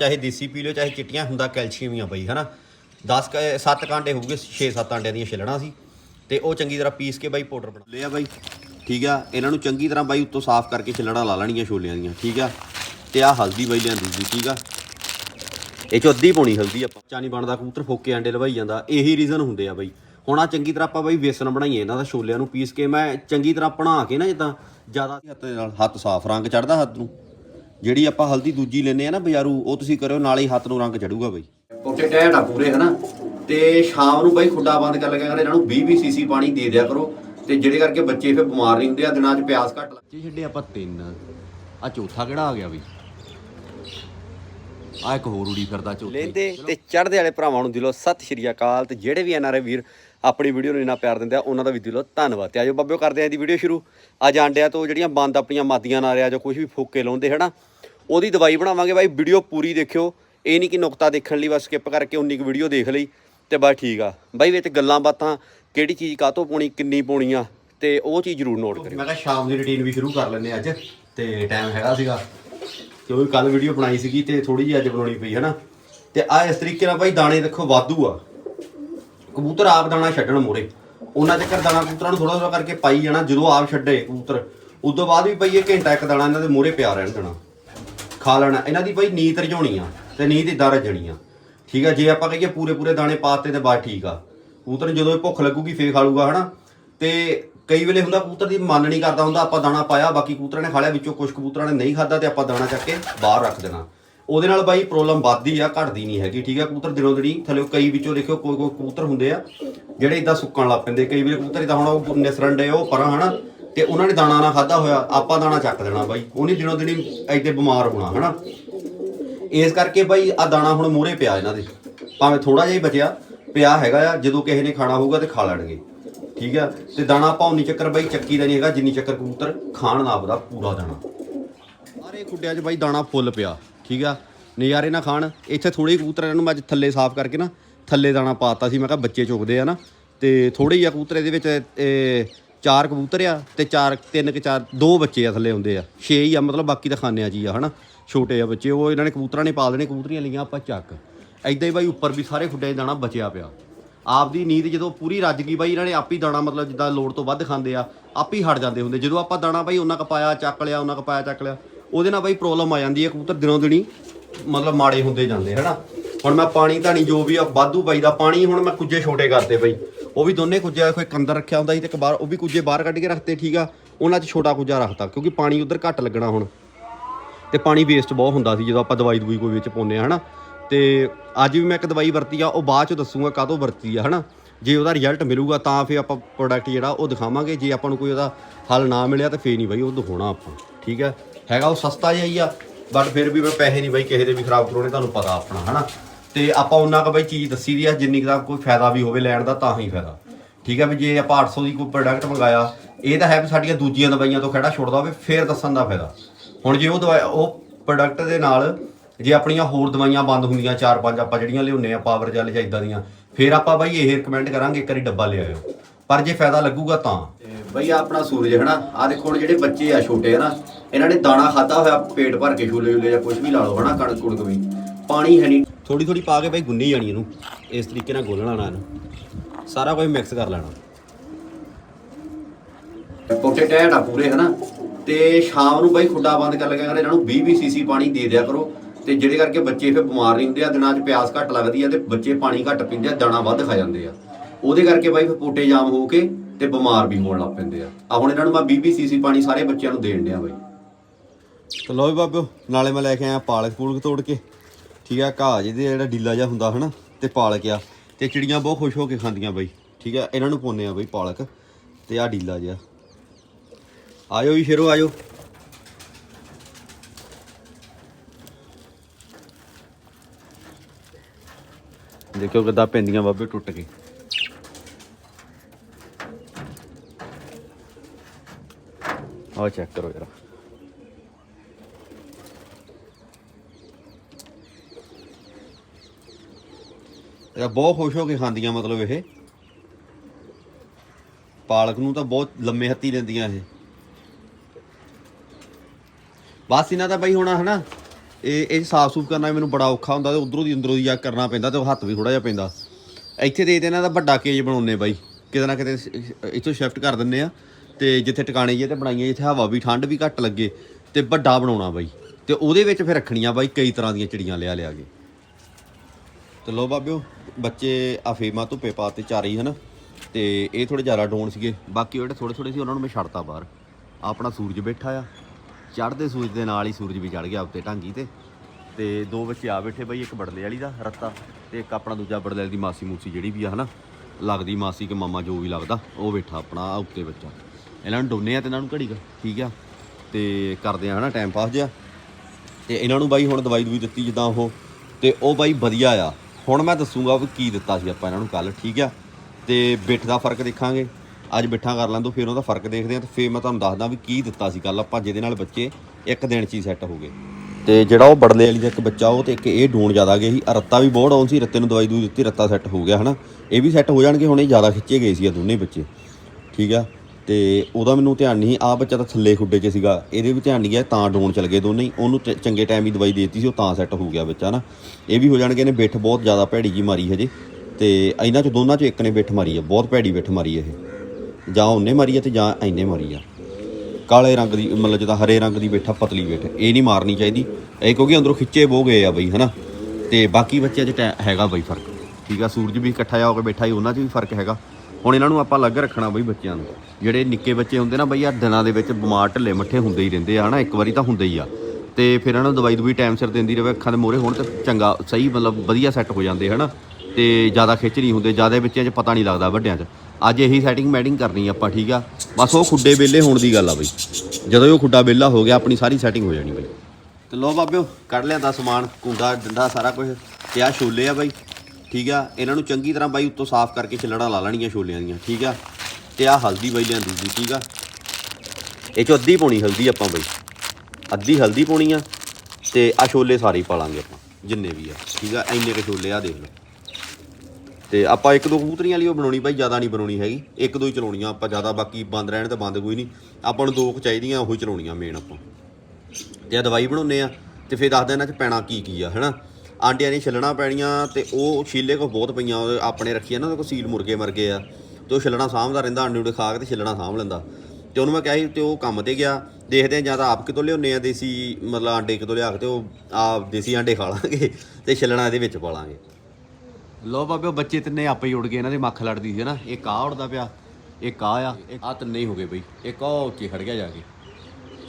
ਚਾਹੇ ਦੇਸੀ ਪੀ ਲਿਓ ਚਾਹੇ ਚਿੱਟੀਆਂ ਹੁੰਦਾ ਕੈਲਸ਼ੀਅਮ ਹੀ ਆ ਬਈ ਹਨਾ? 10 7 ਕਾਂਡੇ ਹੋਊਗੇ 6-7 ਆਂਡਿਆਂ ਦੀਆਂ ਛਿਲਣਾ ਸੀ। ਤੇ ਉਹ ਚੰਗੀ ਤਰ੍ਹਾਂ ਪੀਸ ਕੇ ਬਾਈ ਪਾਊਡਰ ਬਣਾ ਲਿਆ ਬਾਈ ਠੀਕ ਆ? ਇਹਨਾਂ ਨੂੰ ਚੰਗੀ ਤਰ੍ਹਾਂ ਬਾਈ ਉੱਤੋਂ ਸਾਫ਼ ਕਰਕੇ ਛਿਲਣਾ ਲਾ ਲੈਣੀਆਂ ਛੋਲਿਆਂ ਦੀਆਂ ਠੀਕ ਆ? ਤੇ ਆ ਹਲਦੀ ਬਾਈ ਲਿਆਂਦੀ ਸੀ ਠੀਕ ਆ? ਇਹ ਚ ਅੱਧੀ ਪਾਉਣੀ ਹਲਦੀ ਆਪਾਂ। ਚਾਨੀ ਬਣਦਾ ਕਬੂਤਰ ਫੋਕੇ ਆਂਡੇ ਲਵਾਈ ਜਾਂਦਾ ਇਹੀ ਰੀਜ਼ਨ ਹੁੰਦੇ ਆ ਬਾਈ। ਹੁਣ ਆ ਚੰਗੀ ਤਰ੍ਹਾਂ ਆਪਾਂ ਬਾਈ ਵੇਸਣ ਬਣਾਈਏ ਇਹਨਾਂ ਦਾ ਛੋਲਿਆਂ ਨੂੰ ਪੀਸ ਕੇ ਮੈਂ ਚੰਗੀ ਤਰ੍ਹਾਂ ਬਣਾ ਕੇ ਨਾ ਜਿੱਦਾਂ ਜ਼ਿਆਦਾ ਹੱਥ ਦੇ ਨਾਲ ਹੱਥ ਸਾਫ਼ ਰੰਗ ਚੜਦਾ ਹੱਥ ਨੂੰ। ਜਿਹੜੀ ਆਪਾਂ ਹਲਦੀ ਦੂਜੀ ਲੈਨੇ ਆ ਨਾ ਬਾਜ਼ਾਰੂ ਉਹ ਤੁਸੀਂ ਕਰਿਓ ਨਾਲ ਹੀ ਹੱਥ ਨੂੰ ਰੰਗ ਚੜੂਗਾ ਬਾਈ। ਪੋਟੇ ਟੈਟ ਆ ਪੂਰੇ ਹਨਾ? ਤੇ ਸ਼ਾਮ ਨੂੰ ਬਾਈ ਖੁੱਡਾ ਬੰਦ ਕਰ ਲਗਿਆ ਕਰ ਇਹਨਾਂ ਨੂੰ 20 20 ਸੀਸੀ ਪਾਣੀ ਦੇ ਦਿਆ ਕਰੋ। ਤੇ ਜਿਹੜੇ ਕਰਕੇ ਬੱਚੇ ਫਿਰ ਬਿਮਾਰ ਨਹੀਂ ਹੁੰਦੇ ਆ ਦਿਨਾਂ 'ਚ ਪਿਆਸ ਘੱਟ ਲੱਗ ਛੱਡੇ ਆਪਾਂ ਤਿੰਨ। ਆ ਚੌਥਾ ਕਿਹੜਾ ਆ ਗਿਆ ਬਈ? ਆ ਇੱਕ ਹੋਰ ਉੜੀ ਫਿਰਦਾ ਚੌਥਾ। ਲੈਂਦੇ ਤੇ ਚੜ੍ਹਦੇ ਵਾਲੇ ਭਰਾਵਾਂ ਨੂੰ ਦਿਲੋਂ ਸਤਿ ਸ਼੍ਰੀ ਅਕਾਲ ਤੇ ਜਿਹੜੇ ਵੀ ਐਨਆਰਆਈ ਵੀਰ ਆਪਣੀ ਵੀਡੀਓ ਨੂੰ ਇੰਨਾ ਪਿਆਰ ਦਿੰਦੇ ਆ ਉਹਨਾਂ ਦਾ ਵੀ ਦਿਲੋਂ ਧੰਨਵਾਦ। ਤੇ ਆਜੋ ਬੱਬਿਓ ਕਰਦੇ ਆ ਇਹਦੀ ਵੀਡੀਓ ਸ਼ੁਰੂ। ਅੱਜ ਆਂਡਿਆਂ ਤੋਂ ਜਿਹੜੀਆਂ ਬੰਦ ਆਪਣੀਆਂ ਮਾਦੀਆਂ ਨਾਲ ਆ ਜਾਂ ਕੁਝ ਵੀ ਫੋਕੇ ਲਾਉਂਦੇ ਹਨਾ? ਉਹਦੀ ਦਵਾਈ ਬਣਾਵਾਂਗੇ ਬਾਈ ਵੀਡੀਓ ਪੂਰੀ ਦੇਖਿਓ। ਇਹ ਨਹੀਂ ਕਿ ਨੁਕਤਾ ਦੇਖਣ ਲਈ ਬਸ ਸਕਿਪ ਕਰਕੇ ਉਨੀ ਕੁ ਵੀਡੀਓ ਦੇਖ ਲਈ ਤੇ ਬਸ ਠੀਕ ਆ। ਬਾਈ, ਵਿੱਚ ਗੱਲਾਂ ਬਾਤਾਂ, ਕਿਹੜੀ ਚੀਜ਼ ਕਾਹਤੋਂ ਪਾਉਣੀ, ਕਿੰਨੀ ਪਾਉਣੀ ਆ, ਤੇ ਉਹ ਚੀਜ਼ ਜ਼ਰੂਰ ਨੋਟ ਕਰਿਓ। ਮੈਂ ਕਿਹਾ ਸ਼ਾਮ ਦੀ ਰੁਟੀਨ ਵੀ ਸ਼ੁਰੂ ਕਰ ਲੈਂਦੇ ਅੱਜ, ਤੇ ਟਾਈਮ ਹੈਗਾ ਸੀਗਾ। ਕਿਉਂਕਿ ਕੱਲ ਵੀਡੀਓ ਬਣਾਈ ਸੀਗੀ ਤੇ ਥੋੜੀ ਜਿਹੀ ਅੱਜ ਬਣਾਉਣੀ ਪਈ ਹੈ ਨਾ ਤੇ ਆ ਇਸ ਤਰੀਕੇ ਨਾਲ ਭਾਈ ਦਾਣੇ ਦੇਖੋ ਵਾਧੂ ਆ। ਕਬੂਤਰ ਆਪ ਦਾਣਾ ਛੱਡਣ ਮੋਰੇ। ਉਹਨਾਂ ਚੱਕਰ ਦਾਣਾ ਕਬੂਤਰਾਂ ਨੂੰ ਥੋੜਾ ਥੋੜਾ ਕਰਕੇ ਪਾਈ ਜਾਣਾ, ਜਦੋਂ ਆਪ ਛੱਡੇ ਕਬੂਤਰ। ਉਦੋਂ ਬਾਅਦ ਵੀ ਪਈ ਇਹ ਘੰਟਾ ਇੱਕ ਦਾਣਾ ਇਹਨਾਂ ਦੇ ਮੋਰੇ ਪਿਆ ਰਹਿਣ ਦੇਣਾ। ਖਾ ਲੈਣਾ। ਇਹਨਾਂ ਦੀ ਬਈ ਨੀਤ ਰਜਾਉਣੀ ਆ ਤੇ ਨੀਤ ਇਦਾਂ ਰਜਣੀ ਆ। ਠੀਕ ਆ, ਜੇ ਆਪਾਂ ਕਹੀਏ ਪੂਰੇ ਪੂਰੇ ਦਾਣੇ ਪਾਤੇ ਤੇ ਬਾਅਦ ਠੀਕ ਆ। ਕਬੂਤਰ ਨੂੰ ਜਦੋਂ ਇਹ ਭੁੱਖ ਲੱਗੂਗੀ ਫੇਰ ਖਾ ਲੂਗਾ, ਹਨਾ? ਤੇ ਕਈ ਵੇਲੇ ਹੁੰਦਾ ਕਬੂਤਰ ਦੀ ਮਨ ਨਹੀਂ ਕਰਦਾ ਹੁੰਦਾ, ਆਪਾਂ ਦਾਣਾ ਪਾਇਆ, ਬਾਕੀ ਕਬੂਤਰਾਂ ਨੇ ਖਾ ਲਿਆ, ਵਿੱਚੋਂ ਕੁਝ ਕਬੂਤਰਾਂ ਨੇ ਨਹੀਂ ਖਾਦਾ ਤੇ ਆਪਾਂ ਦਾਣਾ ਚੱਕ ਕੇ ਬਾਹਰ ਰੱਖ ਦੇਣਾ। ਉਹਦੇ ਨਾਲ ਬਾਈ ਪ੍ਰੋਬਲਮ ਵੱਧਦੀ ਆ, ਘਟਦੀ ਨਹੀਂ ਹੈਗੀ, ਠੀਕ ਆ? ਕਬੂਤਰ ਦਿਨੋਂ ਦਿਨੀ ਥੱਲੇ ਕਈ ਵਿੱਚੋਂ ਦੇਖਿਓ ਕੋਈ ਕੋਈ ਕਬੂਤਰ ਹੁੰਦੇ ਆ, ਜਿਹੜੇ ਇਦਾਂ ਸੁੱਕਣ ਲੱਗ ਪੈਂਦੇ। ਕਈ ਵੇਲੇ ਕਬੂਤਰ ਇਦਾਂ ਹੁਣ ਉਹ ਨਿਸਰਨ ਡੇ ਉਹ ਪਰਾਂ, ਹਨਾ? ਤੇ ਉਹਨਾਂ ਨੇ ਦਾਣਾ ਨਾ ਖਾਦਾ ਹੋਇਆ, ਆਪਾਂ ਦਾਣਾ ਚੱਕ ਦੇਣਾ ਬਾਈ। ਉਹਨੇ ਦਿਨੋਂ ਦਿਨੀ ਐਡੇ ਬਿਮਾਰ ਹੋਣਾ, ਹਨਾ? ਇਸ ਕਰਕੇ ਬਾਈ ਆ ਦਾਣਾ ਹੁਣ ਮੂਹਰੇ ਪਿਆ ਇਹਨਾਂ ਦੇ। ਭਾਵੇਂ ਥੋੜਾ ਜਿਹਾ ਹੀ ਬਚਿਆ, ਪਿਆ ਹੈਗਾ ਆ, ਜਦੋਂ ਕਿਸੇ ਨੇ ਖਾਣਾ ਹੋਊਗਾ ਤੇ ਖਾ ਲੈਣਗੇ। ਠੀਕ ਆ? ਤੇ ਦਾਣਾ ਪਾਉਣੀ ਚੱਕਰ ਬਾਈ ਚੱਕੀ ਦਾ ਨਹੀਂ ਹੈਗਾ, ਜਿੰਨੀ ਚੱਕਰ ਕਬੂਤਰ ਖਾਣ ਨਾ ਆਪਦਾ ਪੂਰਾ ਦਾਣਾ। ਸਾਰੇ ਖੁੱਡਿਆਂ 'ਚ ਬਾਈ ਦਾਣਾ ਫੁੱਲ ਪਿਆ, ਠੀਕ ਆ? ਨਜ਼ਾਰੇ ਨਾ ਖਾਣ। ਇੱਥੇ ਥੋੜੇ ਕਬੂਤਰ ਇਹਨਾਂ ਨੂੰ ਮੈਂ ਅੱਜ ਥੱਲੇ ਸਾਫ਼ ਕਰਕੇ ਨਾ, ਥੱਲੇ ਦਾਣਾ ਪਾਤਾ ਸੀ, ਮੈਂ ਕਿਹਾ ਬੱਚੇ ਚੁਗਦੇ ਆ ਨਾ। ਤੇ ਥੋੜੇ ਜਿਹਾ ਕਬੂਤਰ ਇਹਦੇ ਵਿੱਚ ਚਾਰ ਕਬੂਤਰ ਆ ਤੇ ਚਾਰ, ਤਿੰਨ ਕਿ ਚਾਰ, ਦੋ ਬੱਚੇ ਆ ਥੱਲੇ ਹੁੰਦੇ ਆ। ਛੇ ਹੀ ਆ, ਮਤਲਬ ਬਾਕੀ ਤਾਂ ਖਾਨੇ ਆ ਜੀ ਆ, ਹਨਾ? ਛੋਟੇ ਆ ਬੱਚੇ, ਉਹ ਇਹਨਾਂ ਨੇ ਕਬੂਤਰਾਂ ਨੇ ਪਾ ਦੇਣੇ ਕਬੂਤਰੀਆਂ ਲਈਆਂ ਆਪਾਂ ਚੱਕ। ਐਦਾਂ ਹੀ ਬਾਈ ਉੱਪਰ ਵੀ ਸਾਰੇ ਖੁੱਡਿਆਂ ਦਾਣਾ ਬਚਿਆ ਪਿਆ। ਆਪਦੀ ਨੀਂਦ ਜਦੋਂ ਪੂਰੀ ਰੱਜ ਗਈ ਬਾਈ, ਇਹਨਾਂ ਨੇ ਆਪ ਹੀ ਦਾਣਾ, ਮਤਲਬ ਜਿੱਦਾਂ ਲੋੜ ਤੋਂ ਵੱਧ ਖਾਂਦੇ ਆ, ਆਪ ਹੀ ਹਟ ਜਾਂਦੇ ਹੁੰਦੇ। ਜਦੋਂ ਆਪਾਂ ਦਾਣਾ ਬਾਈ ਉਹਨਾਂ ਕਪਾਇਆ ਚੱਕ ਲਿਆ, ਉਹਨਾਂ ਕਪਾਇਆ ਚੱਕ ਲਿਆ, ਉਹਦੇ ਨਾਲ ਬਾਈ ਪ੍ਰੋਬਲਮ ਆ ਜਾਂਦੀ ਹੈ ਕਬੂਤਰ ਦਿਨੋਂ ਦਿਨੀ ਮਤਲਬ ਮਾੜੇ ਹੁੰਦੇ ਜਾਂਦੇ, ਹਨਾ? ਹੁਣ ਮੈਂ ਪਾਣੀ ਧਾਣੀ ਜੋ ਵੀ ਆ, ਵਾਧੂ ਪਾਈਦਾ ਪਾਣੀ ਹੁਣ ਮੈਂ ਕੁੱਜੇ ਛੋਟੇ ਕਰਤੇ ਬਾਈ। ਉਹ ਵੀ ਦੋਨੇ ਕੁੱਜੇ ਕੋਈ ਅੰਦਰ ਰੱਖਿਆ ਹੁੰਦਾ ਸੀ ਤੇ ਇੱਕ ਬਾਹਰ, ਉਹ ਵੀ ਕੁਝੇ ਬਾਹਰ ਕੱਢ ਕੇ ਰੱਖਤੇ, ਠੀਕ ਆ। ਉਹਨਾਂ 'ਚ ਛੋਟਾ ਕੁੱਜਾ ਰੱਖਤਾ, ਕਿਉਂਕਿ ਪਾਣੀ ਉਧਰ ਘੱਟ ਲੱਗਣਾ ਹੁਣ। ਤੇ ਪਾਣੀ ਵੇਸਟ ਬਹੁਤ ਹੁੰਦਾ ਸੀ, ਜਦੋਂ ਆਪਾਂ ਦਵਾਈ ਦਵਾਈ ਕੋਈ ਵਿੱਚ ਪਾਉਂਦੇ ਆ, ਹਨਾ। ਤੇ ਅੱਜ ਵੀ ਮੈਂ ਇੱਕ ਦਵਾਈ ਵਰਤੀ ਆ, ਉਹ ਬਾਅਦ ਚ ਦੱਸੂਗਾ ਕਾਹਤੋਂ ਵਰਤੀ ਆ, ਹਨਾ। ਜੇ ਉਹਦਾ ਰਿਜ਼ਲਟ ਮਿਲੂਗਾ ਤਾਂ ਫਿਰ ਆਪਾਂ ਪ੍ਰੋਡਕਟ ਜਿਹੜਾ, ਉਹ ਦਿਖਾਵਾਂਗੇ। ਜੇ ਆਪਾਂ ਨੂੰ ਕੋਈ ਉਹਦਾ ਹੱਲ ਨਾ ਮਿਲਿਆ ਤਾਂ ਫੇਰ ਨਹੀਂ ਬਾਈ, ਉਹ ਦਿਖਾਉਣਾ ਆਪਾਂ, ਠੀਕ ਹੈ ਹੈਗਾ ਉਹ ਸਸਤਾ ਜਿਹਾ ਹੀ ਆ ਬਟ ਫਿਰ ਵੀ ਮੈਂ ਪੈਸੇ ਨਹੀਂ ਬਾਈ, ਕਿਸੇ ਦੇ ਵੀ ਖਰਾਬ ਕਰਾਉਣੇ ਤੁਹਾਨੂੰ ਪਤਾ ਆਪਣਾ, ਹਨਾ। ਤੇ ਆਪਾਂ ਉਹਨਾਂ ਕੁ ਬਈ ਚੀਜ਼ ਦੱਸੀ ਦੀ ਆ, ਜਿੰਨੀ ਕੁ ਦਾ ਕੋਈ ਫਾਇਦਾ ਵੀ ਹੋਵੇ ਲੈਣ ਦਾ, ਤਾਂ ਹੀ ਫਾਇਦਾ। ਠੀਕ ਹੈ ਵੀ ਜੇ ਆਪਾਂ 800 ਦੀ ਕੋਈ ਪ੍ਰੋਡਕਟ ਮੰਗਾਇਆ, ਇਹ ਤਾਂ ਹੈ ਵੀ ਸਾਡੀਆਂ ਦੂਜੀਆਂ ਦਵਾਈਆਂ ਤੋਂ ਖੜਾ ਛੁੱਟਦਾ ਹੋਵੇ, ਫੇਰ ਦੱਸਣ ਦਾ ਫਾਇਦਾ। ਹੁਣ ਜੇ ਉਹ ਦਵਾਈ ਉਹ ਪ੍ਰੋਡਕਟ ਦੇ ਨਾਲ ਜੇ ਆਪਣੀਆਂ ਹੋਰ ਦਵਾਈਆਂ ਬੰਦ ਹੁੰਦੀਆਂ, ਚਾਰ ਪੰਜ ਆਪਾਂ ਜਿਹੜੀਆਂ ਲਿਆਉਂਦੇ ਆ ਪਾਵਰ ਜਲ ਜਾਂ ਇਦਾਂ ਦੀਆਂ, ਫੇਰ ਆਪਾਂ ਬਾਈ ਇਹ ਰਿਕਮੈਂਡ ਕਰਾਂਗੇ, ਇੱਕ ਵਾਰੀ ਡੱਬਾ ਲਿਆਇਓ। ਪਰ ਜੇ ਫਾਇਦਾ ਲੱਗੂਗਾ ਤਾਂ। ਬਈ ਆਪਣਾ ਸੂਰਜ ਹੈ ਨਾ ਆ ਦੇਖੋ ਹੁਣ ਜਿਹੜੇ ਬੱਚੇ ਆ, ਛੋਟੇ, ਹਨਾ? ਇਹਨਾਂ ਨੇ ਦਾਣਾ ਖਾਦਾ ਹੋਇਆ, ਪੇਟ ਭਰ ਕੇ ਛੋਲੇ ਛੋਲੇ ਜਾਂ ਕੁਝ ਵੀ ਲਾ ਲਓ, ਹਨਾ? ਕਣਕ ਕੁੜਕ ਵੀ। ਪਾਣੀ ਹੈ ਨਹੀਂ। ਥੋੜੀ ਥੋੜੀ ਪਾ ਕੇ ਬਈ ਗੁੰਨੀ ਜਾਣੀ ਇਹਨੂੰ। ਇਸ ਤਰੀਕੇ ਨਾਲ ਗੋਲਣਾ ਨਾ ਇਹਨੂੰ। ਸਾਰਾ ਕੁਝ ਮਿਕਸ ਕਰ ਲੈਣਾ। ਪੋਟੇ ਟੈਟ ਆ ਪੂਰੇ ਹਨਾ? ਤੇ ਸ਼ਾਮ ਨੂੰ ਬਈ ਖੁੱਡਾ ਬੰਦ ਕਰ ਲਗਿਆ ਕਰ ਇਹਨਾਂ ਨੂੰ 20 20 ਸੀਸੀ ਪਾਣੀ ਦੇ ਦਿਆ ਕਰੋ। ਤੇ ਜਿਹੜੇ ਕਰਕੇ ਬੱਚੇ ਫਿਰ ਬਿਮਾਰ ਨਹੀਂ ਹੁੰਦੇ ਆ ਦਿਨਾਂ 'ਚ ਪਿਆਸ ਘੱਟ ਲੱਗਦੀ ਆ ਤੇ ਬੱਚੇ ਪਾਣੀ ਘੱਟ ਪੀਂਦੇ ਆ ਦਾਣਾ ਵੱਧ ਖਾ ਜਾਂਦੇ ਆ। ਉਹਦੇ ਕਰਕੇ ਬਾਈ ਫਿਰ ਪੋਟੇ ਜਾਮ ਹੋ ਕੇ ਤੇ ਬਿਮਾਰ ਵੀ ਹੋਣ ਲੱਗ ਪੈਂਦੇ ਆ। ਆ ਹੁਣ ਇਹਨਾਂ ਨੂੰ ਮੈਂ 20 20 ਸੀਸੀ ਪਾਣੀ ਸਾਰੇ ਬੱਚਿਆਂ ਨੂੰ ਦੇਣ ਡਿਆ ਬਾਈ। ਤੇ ਲੋ ਬਾਬਿਓ ਨਾਲੇ ਮੈਂ ਲੈ ਕੇ ਆਇਆ ਪਾਲਕ ਪੂਲਕ ਤੋੜ ਕੇ। ਠੀਕ ਆ, ਘਾਹ ਜਿਹਦੇ ਜਿਹੜਾ ਡੀਲਾ ਜਿਹਾ ਹੁੰਦਾ ਹਨਾ, ਤੇ ਪਾਲਕ ਆ। ਤੇ ਚਿੜੀਆਂ ਬਹੁਤ ਖੁਸ਼ ਹੋ ਕੇ ਖਾਂਦੀਆਂ ਬਈ, ਠੀਕ ਆ, ਇਹਨਾਂ ਨੂੰ ਪਾਉਂਦੇ ਆ ਬਈ ਪਾਲਕ, ਤੇ ਆ ਡੀਲਾ ਜਿਹਾ। ਆਇਓ ਜੀ, ਸ਼ੇਰੋ ਆਇਓ। ਦੇਖਿਓ ਕਿੱਦਾਂ ਪੈਂਦੀਆਂ ਬਾਬੇ ਟੁੱਟ ਕੇ। ਆਹ ਚੈੱਕ ਕਰੋ ਜਰਾ। ਇਹ ਬਹੁਤ ਖੁਸ਼ ਹੋ ਕੇ ਖਾਂਦੀਆਂ ਮਤਲਬ ਇਹ। ਪਾਲਕ ਨੂੰ ਤਾਂ ਬਹੁਤ ਲੰਮੇ ਹੱਥੀ ਲੈਂਦੀਆਂ ਇਹ। ਬਸ ਇਹਨਾਂ ਦਾ ਬਈ ਹੋਣਾ ਹਨਾ, ਇਹ ਇਹ ਸਾਫ਼ ਸੂਫ ਕਰਨਾ ਮੈਨੂੰ ਬੜਾ ਔਖਾ ਹੁੰਦਾ ਤੇ ਉਧਰੋਂ ਦੀ ਅੰਦਰੋਂ ਦੀ ਜਾ ਕਰਨਾ ਪੈਂਦਾ ਤੇ ਉਹ ਹੱਥ ਵੀ ਥੋੜਾ ਜਿਹਾ ਪੈਂਦਾ। ਇੱਥੇ ਦੇ ਇਹਨਾਂ ਦਾ ਵੱਡਾ ਕੇਜ ਬਣਾਉਨੇ ਬਾਈ। ਕਿਤੇ ਨਾ ਕਿਤੇ ਇੱਥੋਂ ਸ਼ਿਫਟ ਕਰ ਦਿੰਨੇ ਆ ਤੇ ਜਿੱਥੇ ਟਿਕਾਣੇ ਜੇ ਤੇ ਬਣਾਈਏ ਜਿੱਥੇ ਹਵਾ ਵੀ ਠੰਡ ਵੀ ਘੱਟ ਲੱਗੇ ਤੇ ਵੱਡਾ ਬਣਾਉਣਾ ਬਾਈ। ਤੇ ਉਹਦੇ ਵਿੱਚ ਫਿਰ ਰੱਖਣੀਆਂ ਬਾਈ ਕਈ ਤਰ੍ਹਾਂ ਦੀਆਂ ਚਿੜੀਆਂ ਲਿਆ ਲਿਆ ਕੇ। ਤੇ ਲੋ ਬਾਬਿਓ ਬੱਚੇ ਅਫੀਮਾ ਧੁੱਪੇ ਪਾਤੇ ਚਾਰੀ ਹਨ? ਤੇ ਇਹ ਥੋੜੇ ਜ਼ਿਆਦਾ ਡੋਨ ਸੀਗੇ। ਬਾਕੀ ਜਿਹੜੇ ਥੋੜੇ ਥੋੜੇ ਸੀ ਉਹਨਾਂ ਨੂੰ ਮੈਂ ਛੱਡਤਾ ਬਾਹਰ। ਆਪਣਾ ਸੂਰਜ ਬੈਠਾ ਆ। ਚੜ੍ਹਦੇ ਸੂਰਜ ਦੇ ਨਾਲ ਹੀ ਸੂਰਜ ਵੀ ਚੜ ਗਿਆ ਉੱਤੇ ਢਾਂਗੀ ਤੇ। ਤੇ ਦੋ ਬੱਚੇ ਆ ਬੈਠੇ ਬਈ ਇੱਕ ਬੜਲੇ ਵਾਲੀ ਦਾ ਰੱਤਾ ਤੇ ਇੱਕ ਆਪਣਾ ਦੂਜਾ ਬੜਲੇ ਵਾਲੀ ਦੀ ਮਾਸੀ ਮੂਸੀ ਜਿਹੜੀ ਵੀ ਆ ਹਨਾ? ਲੱਗਦੀ ਮਾਸੀ ਕਿ ਮਾਮਾ ਜੋ ਵੀ ਲੱਗਦਾ ਉਹ ਬੈਠਾ ਆਪਣਾ ਆਹ ਉੱਤੇ ਬੱਚਾ। ਇਹਨਾਂ ਨੂੰ ਡੋਨੇ ਆ ਤੇ ਇਹਨਾਂ ਨੂੰ ਘੜੀ ਕੁ, ਠੀਕ ਆ? ਤੇ ਕਰਦੇ ਆ ਹਨਾ ਟਾਈਮ ਪਾਸ ਜਿਆ ਤੇ ਇਹਨਾਂ ਨੂੰ ਬਾਈ ਹੁਣ ਦਵਾਈ ਦੂਈ ਦਿੱਤੀ ਜਿੱਦਾਂ ਉਹ। ਤੇ ਉਹ ਬਾਈ ਵਧੀਆ ਆ। ਹੁਣ ਮੈਂ ਦੱਸੂਗਾ ਵੀ ਕੀ ਦਿੱਤਾ ਸੀ ਆਪਾਂ ਇਹਨਾਂ ਨੂੰ ਕੱਲ ਠੀਕ ਆ? ਤੇ ਬਿੱਠ ਦਾ ਫ਼ਰਕ ਦੇਖਾਂਗੇ। ਅੱਜ ਬਿੱਠਾਂ ਕਰ ਲਾਂ ਤੋਂ ਫਿਰ ਉਹਦਾ ਫ਼ਰਕ ਦੇਖਦੇ ਆ ਤੇ ਫਿਰ ਮੈਂ ਤੁਹਾਨੂੰ ਦੱਸਦਾ ਵੀ ਕੀ ਦਿੱਤਾ ਸੀ ਕੱਲ ਆਪਾਂ, ਜਿਹਦੇ ਨਾਲ ਬੱਚੇ ਇੱਕ ਦਿਨ ਚ ਹੀ ਸੈੱਟ ਹੋ ਗਏ। ਤੇ ਜਿਹੜਾ ਉਹ ਬੜਲੇ ਵਾਲੀ ਦਾ ਇੱਕ ਬੱਚਾ, ਉਹ ਤੇ ਇੱਕ ਇਹ ਡੂਣ ਜ਼ਿਆਦਾ ਗਏ ਸੀ। ਰੱਤਾ ਵੀ ਬਹੁਤ ਡਾਊਨ ਸੀ, ਰੱਤੇ ਨੂੰ ਦਵਾਈ ਦੂਈ ਦਿੱਤੀ, ਰੱਤਾ ਸੈੱਟ ਹੋ ਗਿਆ, ਹਨਾ? ਇਹ ਵੀ ਸੈੱਟ ਹੋ ਜਾਣਗੇ, ਹੁਣ ਇਹ ਜ਼ਿਆਦਾ ਖਿੱਚੇ ਗਏ ਸੀ ਆ ਦੋਨੇ ਬੱਚੇ, ਠੀਕ ਆ? ਤੇ ਉਹਦਾ ਮੈਨੂੰ ਧਿਆਨ ਨਹੀਂ ਆ ਬੱਚਾ ਤਾਂ ਥੱਲੇ ਖੁੱਡੇ 'ਚ ਸੀਗਾ। ਇਹਦੇ ਵੀ ਧਿਆਨ ਨਹੀਂ ਗਿਆ, ਤਾਂ ਡੋਨ ਚਲ ਗਏ ਦੋਨੇ ਹੀ। ਉਹਨੂੰ ਚੰਗੇ ਟਾਈਮ ਹੀ ਦਵਾਈ ਦੇ ਦਿੱਤੀ ਸੀ, ਉਹ ਤਾਂ ਸੈੱਟ ਹੋ ਗਿਆ ਬੱਚਾ ਨਾ। ਇਹ ਵੀ ਹੋ ਜਾਣਗੇ ਨੇ ਬਿੱਠ ਬਹੁਤ ਜ਼ਿਆਦਾ ਭੈੜੀ ਜੀ ਮਾਰੀ ਹਜੇ। ਤੇ ਇਹਨਾਂ 'ਚ ਦੋਨਾਂ 'ਚ ਇੱਕ ਨੇ ਬਿੱਠ ਮਾਰੀ ਆ, ਬਹੁਤ ਭੈੜੀ ਬਿੱਠ ਮਾਰੀ ਇਹ। ਜਾਂ ਉਹਨੇ ਮਾਰੀ ਆ ਤੇ ਜਾਂ ਐਨੇ ਮਾਰੀ ਆ। ਕਾਲੇ ਰੰਗ ਦੀ, ਮਤਲਬ ਜਿਹਦਾ ਹਰੇ ਰੰਗ ਦੀ ਬੈਠਾ ਪਤਲੀ ਬੈਠ। ਇਹ ਨਹੀਂ ਮਾਰਨੀ ਚਾਹੀਦੀ। ਇਹ ਕਿਉਂਕਿ ਅੰਦਰੋਂ ਖਿੱਚੇ ਬੋ ਗਏ ਆ ਬਈ, ਹਨਾ? ਤੇ ਬਾਕੀ ਬੱਚਿਆਂ 'ਚ ਟੈ- ਹੈਗਾ ਬਈ ਫ਼ਰਕ। ਠੀਕ ਆ, ਸੂਰਜ ਵੀ ਇਕੱਠਾ ਹੋ ਕੇ ਬੈਠਾ ਹੀ ਉਹਨਾਂ 'ਚ ਵੀ ਫ਼ਰਕ ਹੈਗਾ। ਹੁਣ ਇਹਨਾਂ ਨੂੰ ਆਪਾਂ ਅਲੱਗ ਰੱਖਣਾ ਬਈ ਬੱਚਿਆਂ ਨੂੰ। ਜਿਹੜੇ ਨਿੱਕੇ ਬੱਚੇ ਹੁੰਦੇ ਨਾ ਬਈ ਆ ਦਿਨਾਂ ਦੇ ਵਿੱਚ ਬਿਮਾਰ ਢਿੱਲੇ ਮੱਠੇ ਹੁੰਦੇ ਹੀ ਰਹਿੰਦੇ ਆ, ਹਨਾ? ਇੱਕ ਵਾਰੀ ਤਾਂ ਹੁੰਦੇ ਹੀ ਆ। ਤੇ ਫਿਰ ਇਹਨਾਂ ਨੂੰ ਦਵਾਈ ਦਵਾਈ ਟਾਈਮ ਸਿਰ ਦਿੰਦੀ ਰਹੇ ਅੱਖਾਂ ਦੇ ਮੋਰੇ ਹੋਣ ਤੇ ਚੰਗਾ, ਸਹੀ ਮਤਲਬ ਵਧੀਆ ਸੈੱਟ ਹੋ ਜਾਂਦੇ, ਹਨਾ? ਤੇ ਜ਼ਿਆਦਾ ਖਿੱਚ ਨਹੀਂ ਹੁੰਦੇ, ਜ਼ਿਆਦਾ ਬੱਚਿਆਂ 'ਚ ਪਤਾ ਨਹੀਂ ਲੱਗਦਾ ਵੱਡਿਆਂ 'ਚ। ਅੱਜ ਇਹੀ ਸੈਟਿੰਗ ਮੈਟਿੰਗ ਕਰਨੀ ਆਪਾਂ, ਠੀਕ ਆ? ਬਸ ਉਹ ਖੁੱਡੇ ਵਿਹਲੇ ਹੋਣ ਦੀ ਗੱਲ ਆ ਬਈ। ਜਦੋਂ ਉਹ ਖੁੱਡਾ ਵਿਹਲਾ ਹੋ ਗਿਆ, ਆਪਣੀ ਸਾਰੀ ਸੈਟਿੰਗ ਹੋ ਜਾਣੀ ਬਈ। ਤੇ ਲੋ ਬਾਬਿਓ, ਕੱਢ ਲਿਆ ਦਾ ਸਮਾਨ ਕੁੰਡਾ ਡੰਡਾ ਸਾਰਾ ਕੁਝ ਤੇ ਆ ਛੋਲੇ ਆ ਬਾਈ। ਠੀਕ ਆ? ਇਹਨਾਂ ਨੂੰ ਚੰਗੀ ਤਰ੍ਹਾਂ ਬਾਈ ਉੱਤੋਂ ਸਾਫ਼ ਕਰਕੇ ਛਿੱਲੜਾਂ ਲਾ ਲੈਣੀਆਂ ਛੋਲਿਆਂ ਦੀਆਂ, ਠੀਕ ਆ? ਤੇ ਆ ਹਲਦੀ ਬਾਈ ਲਿਆਂਦੀ ਜੀ ਠੀਕ ਆ? ਇਹ ਚ ਅੱਧੀ ਪਾਉਣੀ ਹਲਦੀ ਆਪਾਂ ਬਾਈ। ਅੱਧੀ ਹਲਦੀ ਪਾਉਣੀ ਆ ਤੇ ਆ ਛੋਲੇ ਸਾਰੇ ਪਾ ਲਾਂਗੇ ਆਪਾਂ, ਜਿੰਨੇ ਵੀ ਆ, ਠੀਕ ਆ? ਇੰਨੇ ਕੁ ਛੋਲੇ ਆ ਦੇਖ ਲਓ। ਤੇ ਆਪਾਂ ਇੱਕ ਦੋ ਕਬੂਤਰੀਆਂ ਲਈ ਉਹ ਬਣਾਉਣੀ ਬਾਈ, ਜ਼ਿਆਦਾ ਨਹੀਂ ਬਣਾਉਣੀ ਹੈਗੀ। ਇੱਕ ਦੋ ਹੀ ਚਲਾਉਣੀਆਂ ਆਪਾਂ, ਜ਼ਿਆਦਾ ਬਾਕੀ ਬੰਦ ਰਹਿਣ ਤੇ ਬੰਦ ਕੋਈ ਨਹੀਂ। ਆਪਾਂ ਨੂੰ ਦੋ ਕੁ ਚਾਹੀਦੀਆਂ, ਉਹ ਹੀ ਚਲਾਉਣੀਆਂ ਮੇਨ ਆਪਾਂ। ਤੇ ਆ ਦਵਾਈ ਬਣਾਉਨੇ ਆ, ਤੇ ਫਿਰ ਦੱਸਦੇ ਇਹਨਾਂ ਚ ਪੈਣਾ ਕੀ ਕੀ ਆ, ਹੈਨਾ? ਆਂਡਿਆਂ ਨੇ ਛਿੱਲਣਾ ਪੈਣੀਆਂ ਤੇ ਉਹ ਛੀਲੇ ਕੋ ਬਹੁਤ ਪਈਆਂ, ਉਹ ਆਪਣੇ ਰੱਖੀਆਂ ਨਾ, ਉਹਦੇ ਕੋ ਸੀਲ ਮੁਰਗੇ ਮਰਗੇ ਆ। ਤੇ ਉਹ ਛਿੱਲਣਾ ਸਾਂਭਦਾ ਰਹਿੰਦਾ, ਆਂਡੇ ਉਡੇ ਖਾ ਕੇ ਤੇ ਛਿੱਲਣਾ ਸਾਂਭ ਲੈਂਦਾ। ਤੇ ਉਹਨੂੰ ਮੈਂ ਕਿਹਾ ਸੀ ਤੇ ਉਹ ਕੰਮ ਤੇ ਗਿਆ। ਦੇਖਦੇ ਆ ਜਾਂ ਤਾਂ ਆਪ ਕਿਤੋਂ ਲਿਆਉਨੇ ਆ, ਦੇਸੀ ਮਤਲਬ ਆਂਡੇ ਕਿਤੋਂ ਲਿਆ ਕੇ ਤੇ ਉਹ ਆਪ ਦੇਸੀ ਆਂਡੇ ਖਾ ਲਾਂਗੇ ਤੇ ਛਿੱਲਣਾ ਇਹਦੇ ਵਿੱਚ ਪਾ ਲਾਂਗੇ। ਲੋ ਉਹ ਬੱਚੇ ਤਿੰਨੇ ਆਪੇ ਹੀ ਉੜ ਗਏ, ਇਹਨਾਂ ਦੇ ਮੱਖ ਲੜਦੀ ਸੀ ਨਾ। ਇੱਕ ਆ ਉੜਦਾ ਪਿਆ, ਇੱਕ ਆ ਆ। ਆ ਤਿੰਨੇ ਹੀ ਹੋ ਗਏ ਬਈ। ਇੱਕ ਉਹ ਉੱਚੇ ਖੜ ਗਿਆ ਜਾ ਕੇ।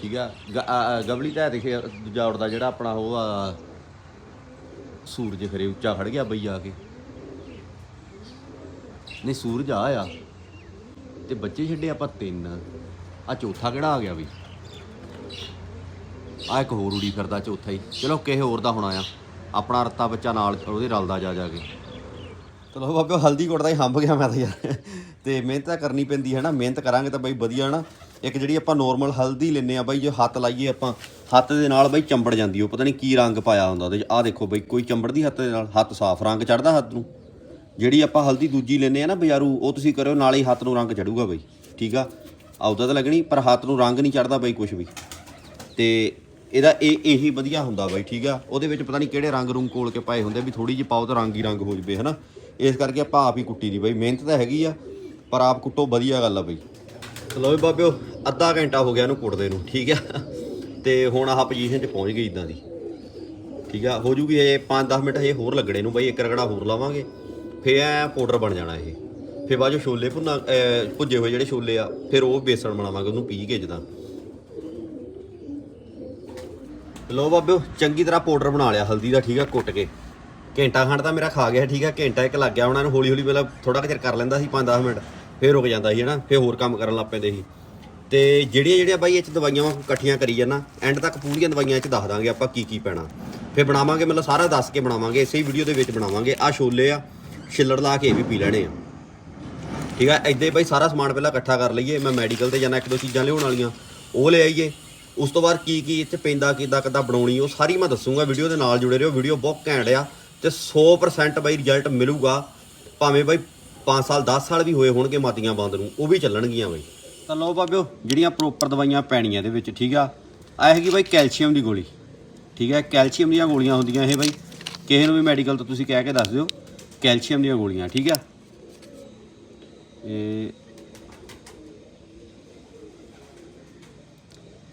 ਠੀਕ ਆ? ਗ- ਗਵਲੀ ਤਾਂ ਦੇਖੇ, ਦੂਜਾ ਉੜਦਾ ਜਿਹੜਾ ਆਪਣਾ ਉਹ ਆ ਸੂਰਜ ਖਰੇ ਉੱਚਾ ਖੜ ਗਿਆ ਬਈ ਆ ਕੇ। ਨਹੀਂ, ਸੂਰਜ ਆ ਆ। ਤੇ ਬੱਚੇ ਛੱਡੇ ਆਪਾਂ ਤਿੰਨ। ਆ ਚੌਥਾ ਕਿਹੜਾ ਆ ਗਿਆ ਬਈ? ਆ ਇੱਕ ਹੋਰ ਉੜੀ ਫਿਰਦਾ ਚੌਥਾ ਹੀ। ਚਲੋ, ਕਿਸੇ ਹੋਰ ਦਾ ਹੋਣਾ ਆ ਆਪਣਾ ਰੱਤਾ ਬੱਚਾ ਨਾਲ, ਉਹਦੇ ਰਲਦਾ ਜਾ ਜਾ ਕੇ। ਚਲੋ ਬਾਬੇ ਹਲਦੀ ਕੁੱਟਦਾ ਹੀ ਹੰਭ ਗਿਆ ਮੈਂ ਤਾਂ ਯਾਰ। ਤੇ ਮਿਹਨਤ ਤਾਂ ਕਰਨੀ ਪੈਂਦੀ ਹੈ ਨਾ। ਮਿਹਨਤ ਕਰਾਂਗੇ ਤਾਂ ਬਈ ਵਧੀਆ ਨਾ। ਇੱਕ ਜਿਹੜੀ ਆਪਾਂ ਨੋਰਮਲ ਹਲਦੀ ਲੈਨੇ ਆ ਬਾਈ, ਜੇ ਹੱਥ ਲਾਈਏ ਆਪਾਂ, ਹੱਥ ਦੇ ਨਾਲ ਬਾਈ ਚੰਬੜ ਜਾਂਦੀ ਉਹ ਪਤਾ ਨਹੀਂ ਕੀ ਰੰਗ ਪਾਇਆ ਹੁੰਦਾ ਉਹਦੇ ਆਹ ਦੇਖੋ ਬਾਈ, ਕੋਈ ਚੰਬੜਦੀ ਹੱਥ ਦੇ ਨਾਲ, ਹੱਥ ਸਾਫ਼, ਰੰਗ ਚੜਦਾ ਹੱਥ ਨੂੰ। ਜਿਹੜੀ ਆਪਾਂ ਹਲਦੀ ਦੂਜੀ ਲੈਨੇ ਆ ਨਾ ਬਾਜ਼ਾਰੂ, ਉਹ ਤੁਸੀਂ ਕਰਿਓ, ਨਾਲ ਹੀ ਹੱਥ ਨੂੰ ਰੰਗ ਚੜੂਗਾ ਬਾਈ। ਠੀਕ ਆ? ਆਉਦਾ ਤਾਂ ਲੱਗਣੀ, ਪਰ ਹੱਥ ਨੂੰ ਰੰਗ ਨਹੀਂ ਚੜਦਾ ਬਾਈ ਕੁਝ ਵੀ। ਤੇ ਇਹਦਾ ਇਹ, ਇਹੀ ਵਧੀਆ ਹੁੰਦਾ ਬਾਈ, ਠੀਕ ਆ? ਉਹਦੇ ਵਿੱਚ ਪਤਾ ਨਹੀਂ ਕਿਹੜੇ ਰੰਗ ਰੂੰਗ ਕੋਲ ਕੇ ਪਾਏ ਹੁੰਦੇ ਵੀ ਥੋੜੀ ਜਿਹੀ ਪਾਓ ਤਾਂ ਰੰਗ ਹੀ ਰੰਗ ਹੋ ਜਵੇ, ਹਨਾ? ਇਸ ਕਰਕੇ ਆਪਾਂ ਆਪ ਹੀ ਕੁੱਟੀ ਦੀ ਬਾਈ। ਮਿਹਨਤ ਤਾਂ ਹੈਗੀ ਆ, ਪਰ ਆਪ ਕੁੱਟੋ ਵਧੀਆ ਗੱਲ ਆ ਬਾਈ। ਲਓ ਵੀ ਬਾਬਿਓ, ਅੱਧਾ ਘੰਟਾ ਹੋ ਗਿਆ ਇਹਨੂੰ ਕੁੱਟਦੇ ਨੂੰ, ਠੀਕ ਆ? ਤੇ ਹੁਣ ਆਹ ਪੋਜੀਸ਼ਨ 'ਚ ਪਹੁੰਚ ਗਈ ਇਦਾਂ ਦੀ। ਠੀਕ ਆ, ਹੋ ਜੂਗੀ ਇਹ 5-10 ਮਿੰਟ ਹਜੇ ਹੋਰ ਲੱਗਣੇ ਨੂੰ ਬਾਈ, ਇੱਕ ਰਗੜਾ ਹੋਰ ਲਾਵਾਂਗੇ, ਫੇਰ ਐ ਪਾਊਡਰ ਬਣ ਜਾਣਾ ਇਹ। ਫੇਰ ਬਾਅਦ 'ਚੋਂ ਛੋਲੇ ਭੁੰਨਾ, ਅਹ, ਭੁੱਜੇ ਹੋਏ ਜਿਹੜੇ ਛੋਲੇ ਆ, ਫਿਰ ਉਹ ਬੇਸਣ ਬਣਾਵਾਂਗੇ, ਉਹਨੂੰ ਪੀ ਕੇ ਜਦਾਂ। ਲੋ ਬਾਬਿਓ, ਚੰਗੀ ਤਰ੍ਹਾਂ ਪਾਊਡਰ ਬਣਾ ਲਿਆ, ਹਲਦੀ ਦਾ, ਠੀਕ ਆ, ਕੁੱਟ ਕੇ। ਘੰਟਾ ਖੰਡ ਤਾਂ ਮੇਰਾ ਖਾ ਗਿਆ, ਠੀਕ ਆ, ਘੰਟਾ ਇੱਕ ਲੱਗ ਗਿਆ, ਉਹਨਾਂ ਨੂੰ ਹੌਲੀ ਹੌਲੀ ਪਹਿਲਾਂ ਥੋੜਾ ਚਿਰ ਕਰ ਲੈਂਦਾ ਸੀ 5-10 ਮਿੰਟ। ਫੇਰ ਰੁਕ ਜਾਂਦਾ ਸੀ ਹਨਾ, ਫੇਰ ਹੋਰ ਕੰਮ ਕਰਨ ਲੱਗ ਪੈਂਦੇ ਸੀ। ਤੇ ਜਿਹੜੀਆਂ ਜਿਹੜੀਆਂ ਬਾਈ ਇਹ ਚ ਦਵਾਈਆਂ ਵਾ ਇਕੱਠੀਆਂ ਕਰੀ ਜਾਣਾ ਐਂਡ ਤੱਕ ਪੂਰੀਆਂ ਦਵਾਈਆਂ ਇਹ ਚ ਦੱਸ ਦਾਂਗੇ ਆਪਾਂ ਕੀ ਕੀ ਪੈਣਾ। ਫੇਰ ਬਣਾਵਾਂਗੇ, ਮਤਲਬ ਸਾਰਾ ਦੱਸ ਕੇ ਬਣਾਵਾਂਗੇ, ਇਸੇ ਵੀਡੀਓ ਦੇ ਵਿੱਚ ਬਣਾਵਾਂਗੇ ਆ ਛੋਲੇ ਆ, ਛਿੱਲੜ ਲਾ ਕੇ ਇਹ ਵੀ ਪੀ ਲੈਣੇ ਆ। ਠੀਕ ਆ, ਏਦਾਂ ਹੀ ਬਾਈ ਸਾਰਾ ਸਮਾਨ ਪਹਿਲਾਂ ਇਕੱਠਾ ਕਰ ਲਈਏ, ਮੈਂ ਮੈਡੀਕਲ ਤੇ ਜਾਣਾ, ਇੱਕ ਦੋ ਚੀਜ਼ਾਂ ਲਿਆਉਣ ਵਾਲੀਆਂ, ਉਹ ਲੈ ਆਈਏ। ਉਸ ਤੋਂ ਬਾਅਦ ਕੀ ਕੀ ਇੱਥੇ ਪੈਂਦਾ, ਕਿੱਦਾਂ ਕਿੱਦਾਂ ਬਣਾਉਣੀ, ਉਹ ਸਾਰੀ ਮੈਂ ਦੱਸੂਗਾ ਵੀਡੀਓ ਦੇ ਨਾਲ ਜੁੜੇ ਰਹੋ ਵੀਡੀਓ ਬਹੁਤ ਘੈਂਟ ਆ, ਤੇ 100% ਬਾਈ ਰਿਜ਼ਲਟ ਮਿਲੂਗਾ, ਭਾਵੇਂ ਬਾਈ 5 ਸਾਲ 10 ਸਾਲ ਵੀ ਹੋਏ ਹੋਣਗੇ ਮਾਤੀਆਂ ਬੰਦ ਨੂੰ, ਉਹ ਵੀ ਚੱਲਣਗੀਆਂ ਬਾਈ। ਤਾਂ ਲਓ ਬਾਬਿਓ ਜਿਹੜੀਆਂ ਪ੍ਰੋਪਰ ਦਵਾਈਆਂ ਪੈਣੀਆਂ ਇਹਦੇ ਵਿੱਚ, ਠੀਕ ਆ? ਆ ਹੈਗੀ ਬਾਈ ਕੈਲਸ਼ੀਅਮ ਦੀ ਗੋਲੀ, ਠੀਕ ਹੈ ਕੈਲਸ਼ੀਅਮ ਦੀਆਂ ਗੋਲੀਆਂ ਹੁੰਦੀਆਂ ਇਹ ਬਾਈ। ਕਿਸੇ ਨੂੰ ਵੀ ਮੈਡੀਕਲ ਤੋਂ ਤੁਸੀਂ ਕਹਿ ਕੇ ਦੱਸ ਦਿਓ, ਕੈਲਸ਼ੀਅਮ ਦੀਆਂ ਗੋਲੀਆਂ, ਠੀਕ ਆ? ਇਹ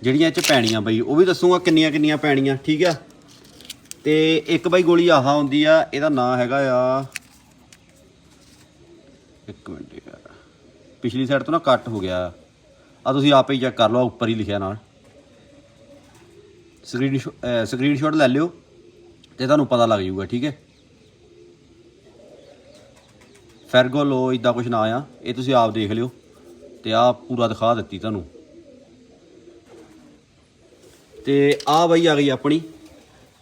ਜਿਹੜੀਆਂ ਚ ਪੈਣੀਆਂ ਬਾਈ, ਉਹ ਵੀ ਦੱਸੂਗਾ ਕਿੰਨੀਆਂ ਕਿੰਨੀਆਂ ਪੈਣੀਆਂ, ਠੀਕ ਆ? ਤੇ ਇੱਕ ਬਾਈ ਗੋਲੀ ਆਹਾ ਹੁੰਦੀ ਆ, ਇਹਦਾ ਨਾਂ ਹੈਗਾ ਆ ਇੱਕ ਮਿੰਟ ਯਾਰ। ਪਿਛਲੀ ਸਾਈਡ ਤੋਂ ਨਾ ਕੱਟ ਹੋ ਗਿਆ। ਆ ਤੁਸੀਂ ਆਪੇ ਹੀ ਚੈੱਕ ਕਰ ਲਓ, ਉੱਪਰ ਹੀ ਲਿਖਿਆ ਨਾਲ। ਸਕਰੀਨ ਸਕਰੀਨਸ਼ਾਟ ਲੈ ਲਿਓ ਤੇ ਤੁਹਾਨੂੰ ਪਤਾ ਲੱਗ ਜਾਊਗਾ, ਠੀਕ ਹੈ? ਫੈਰਗੋ ਫੈਰਗੋਲੋ ਇਦਾਂ ਕੁਝ ਨਾ ਆ। ਇਹ ਤੁਸੀਂ ਆਪ ਦੇਖ ਲਿਓ ਤੇ ਆ ਪੂਰਾ ਦਿਖਾ ਦਿੱਤੀ ਤੁਹਾਨੂੰ। ਤੇ ਆ ਬਈ ਆ ਗਈ ਆਪਣੀ,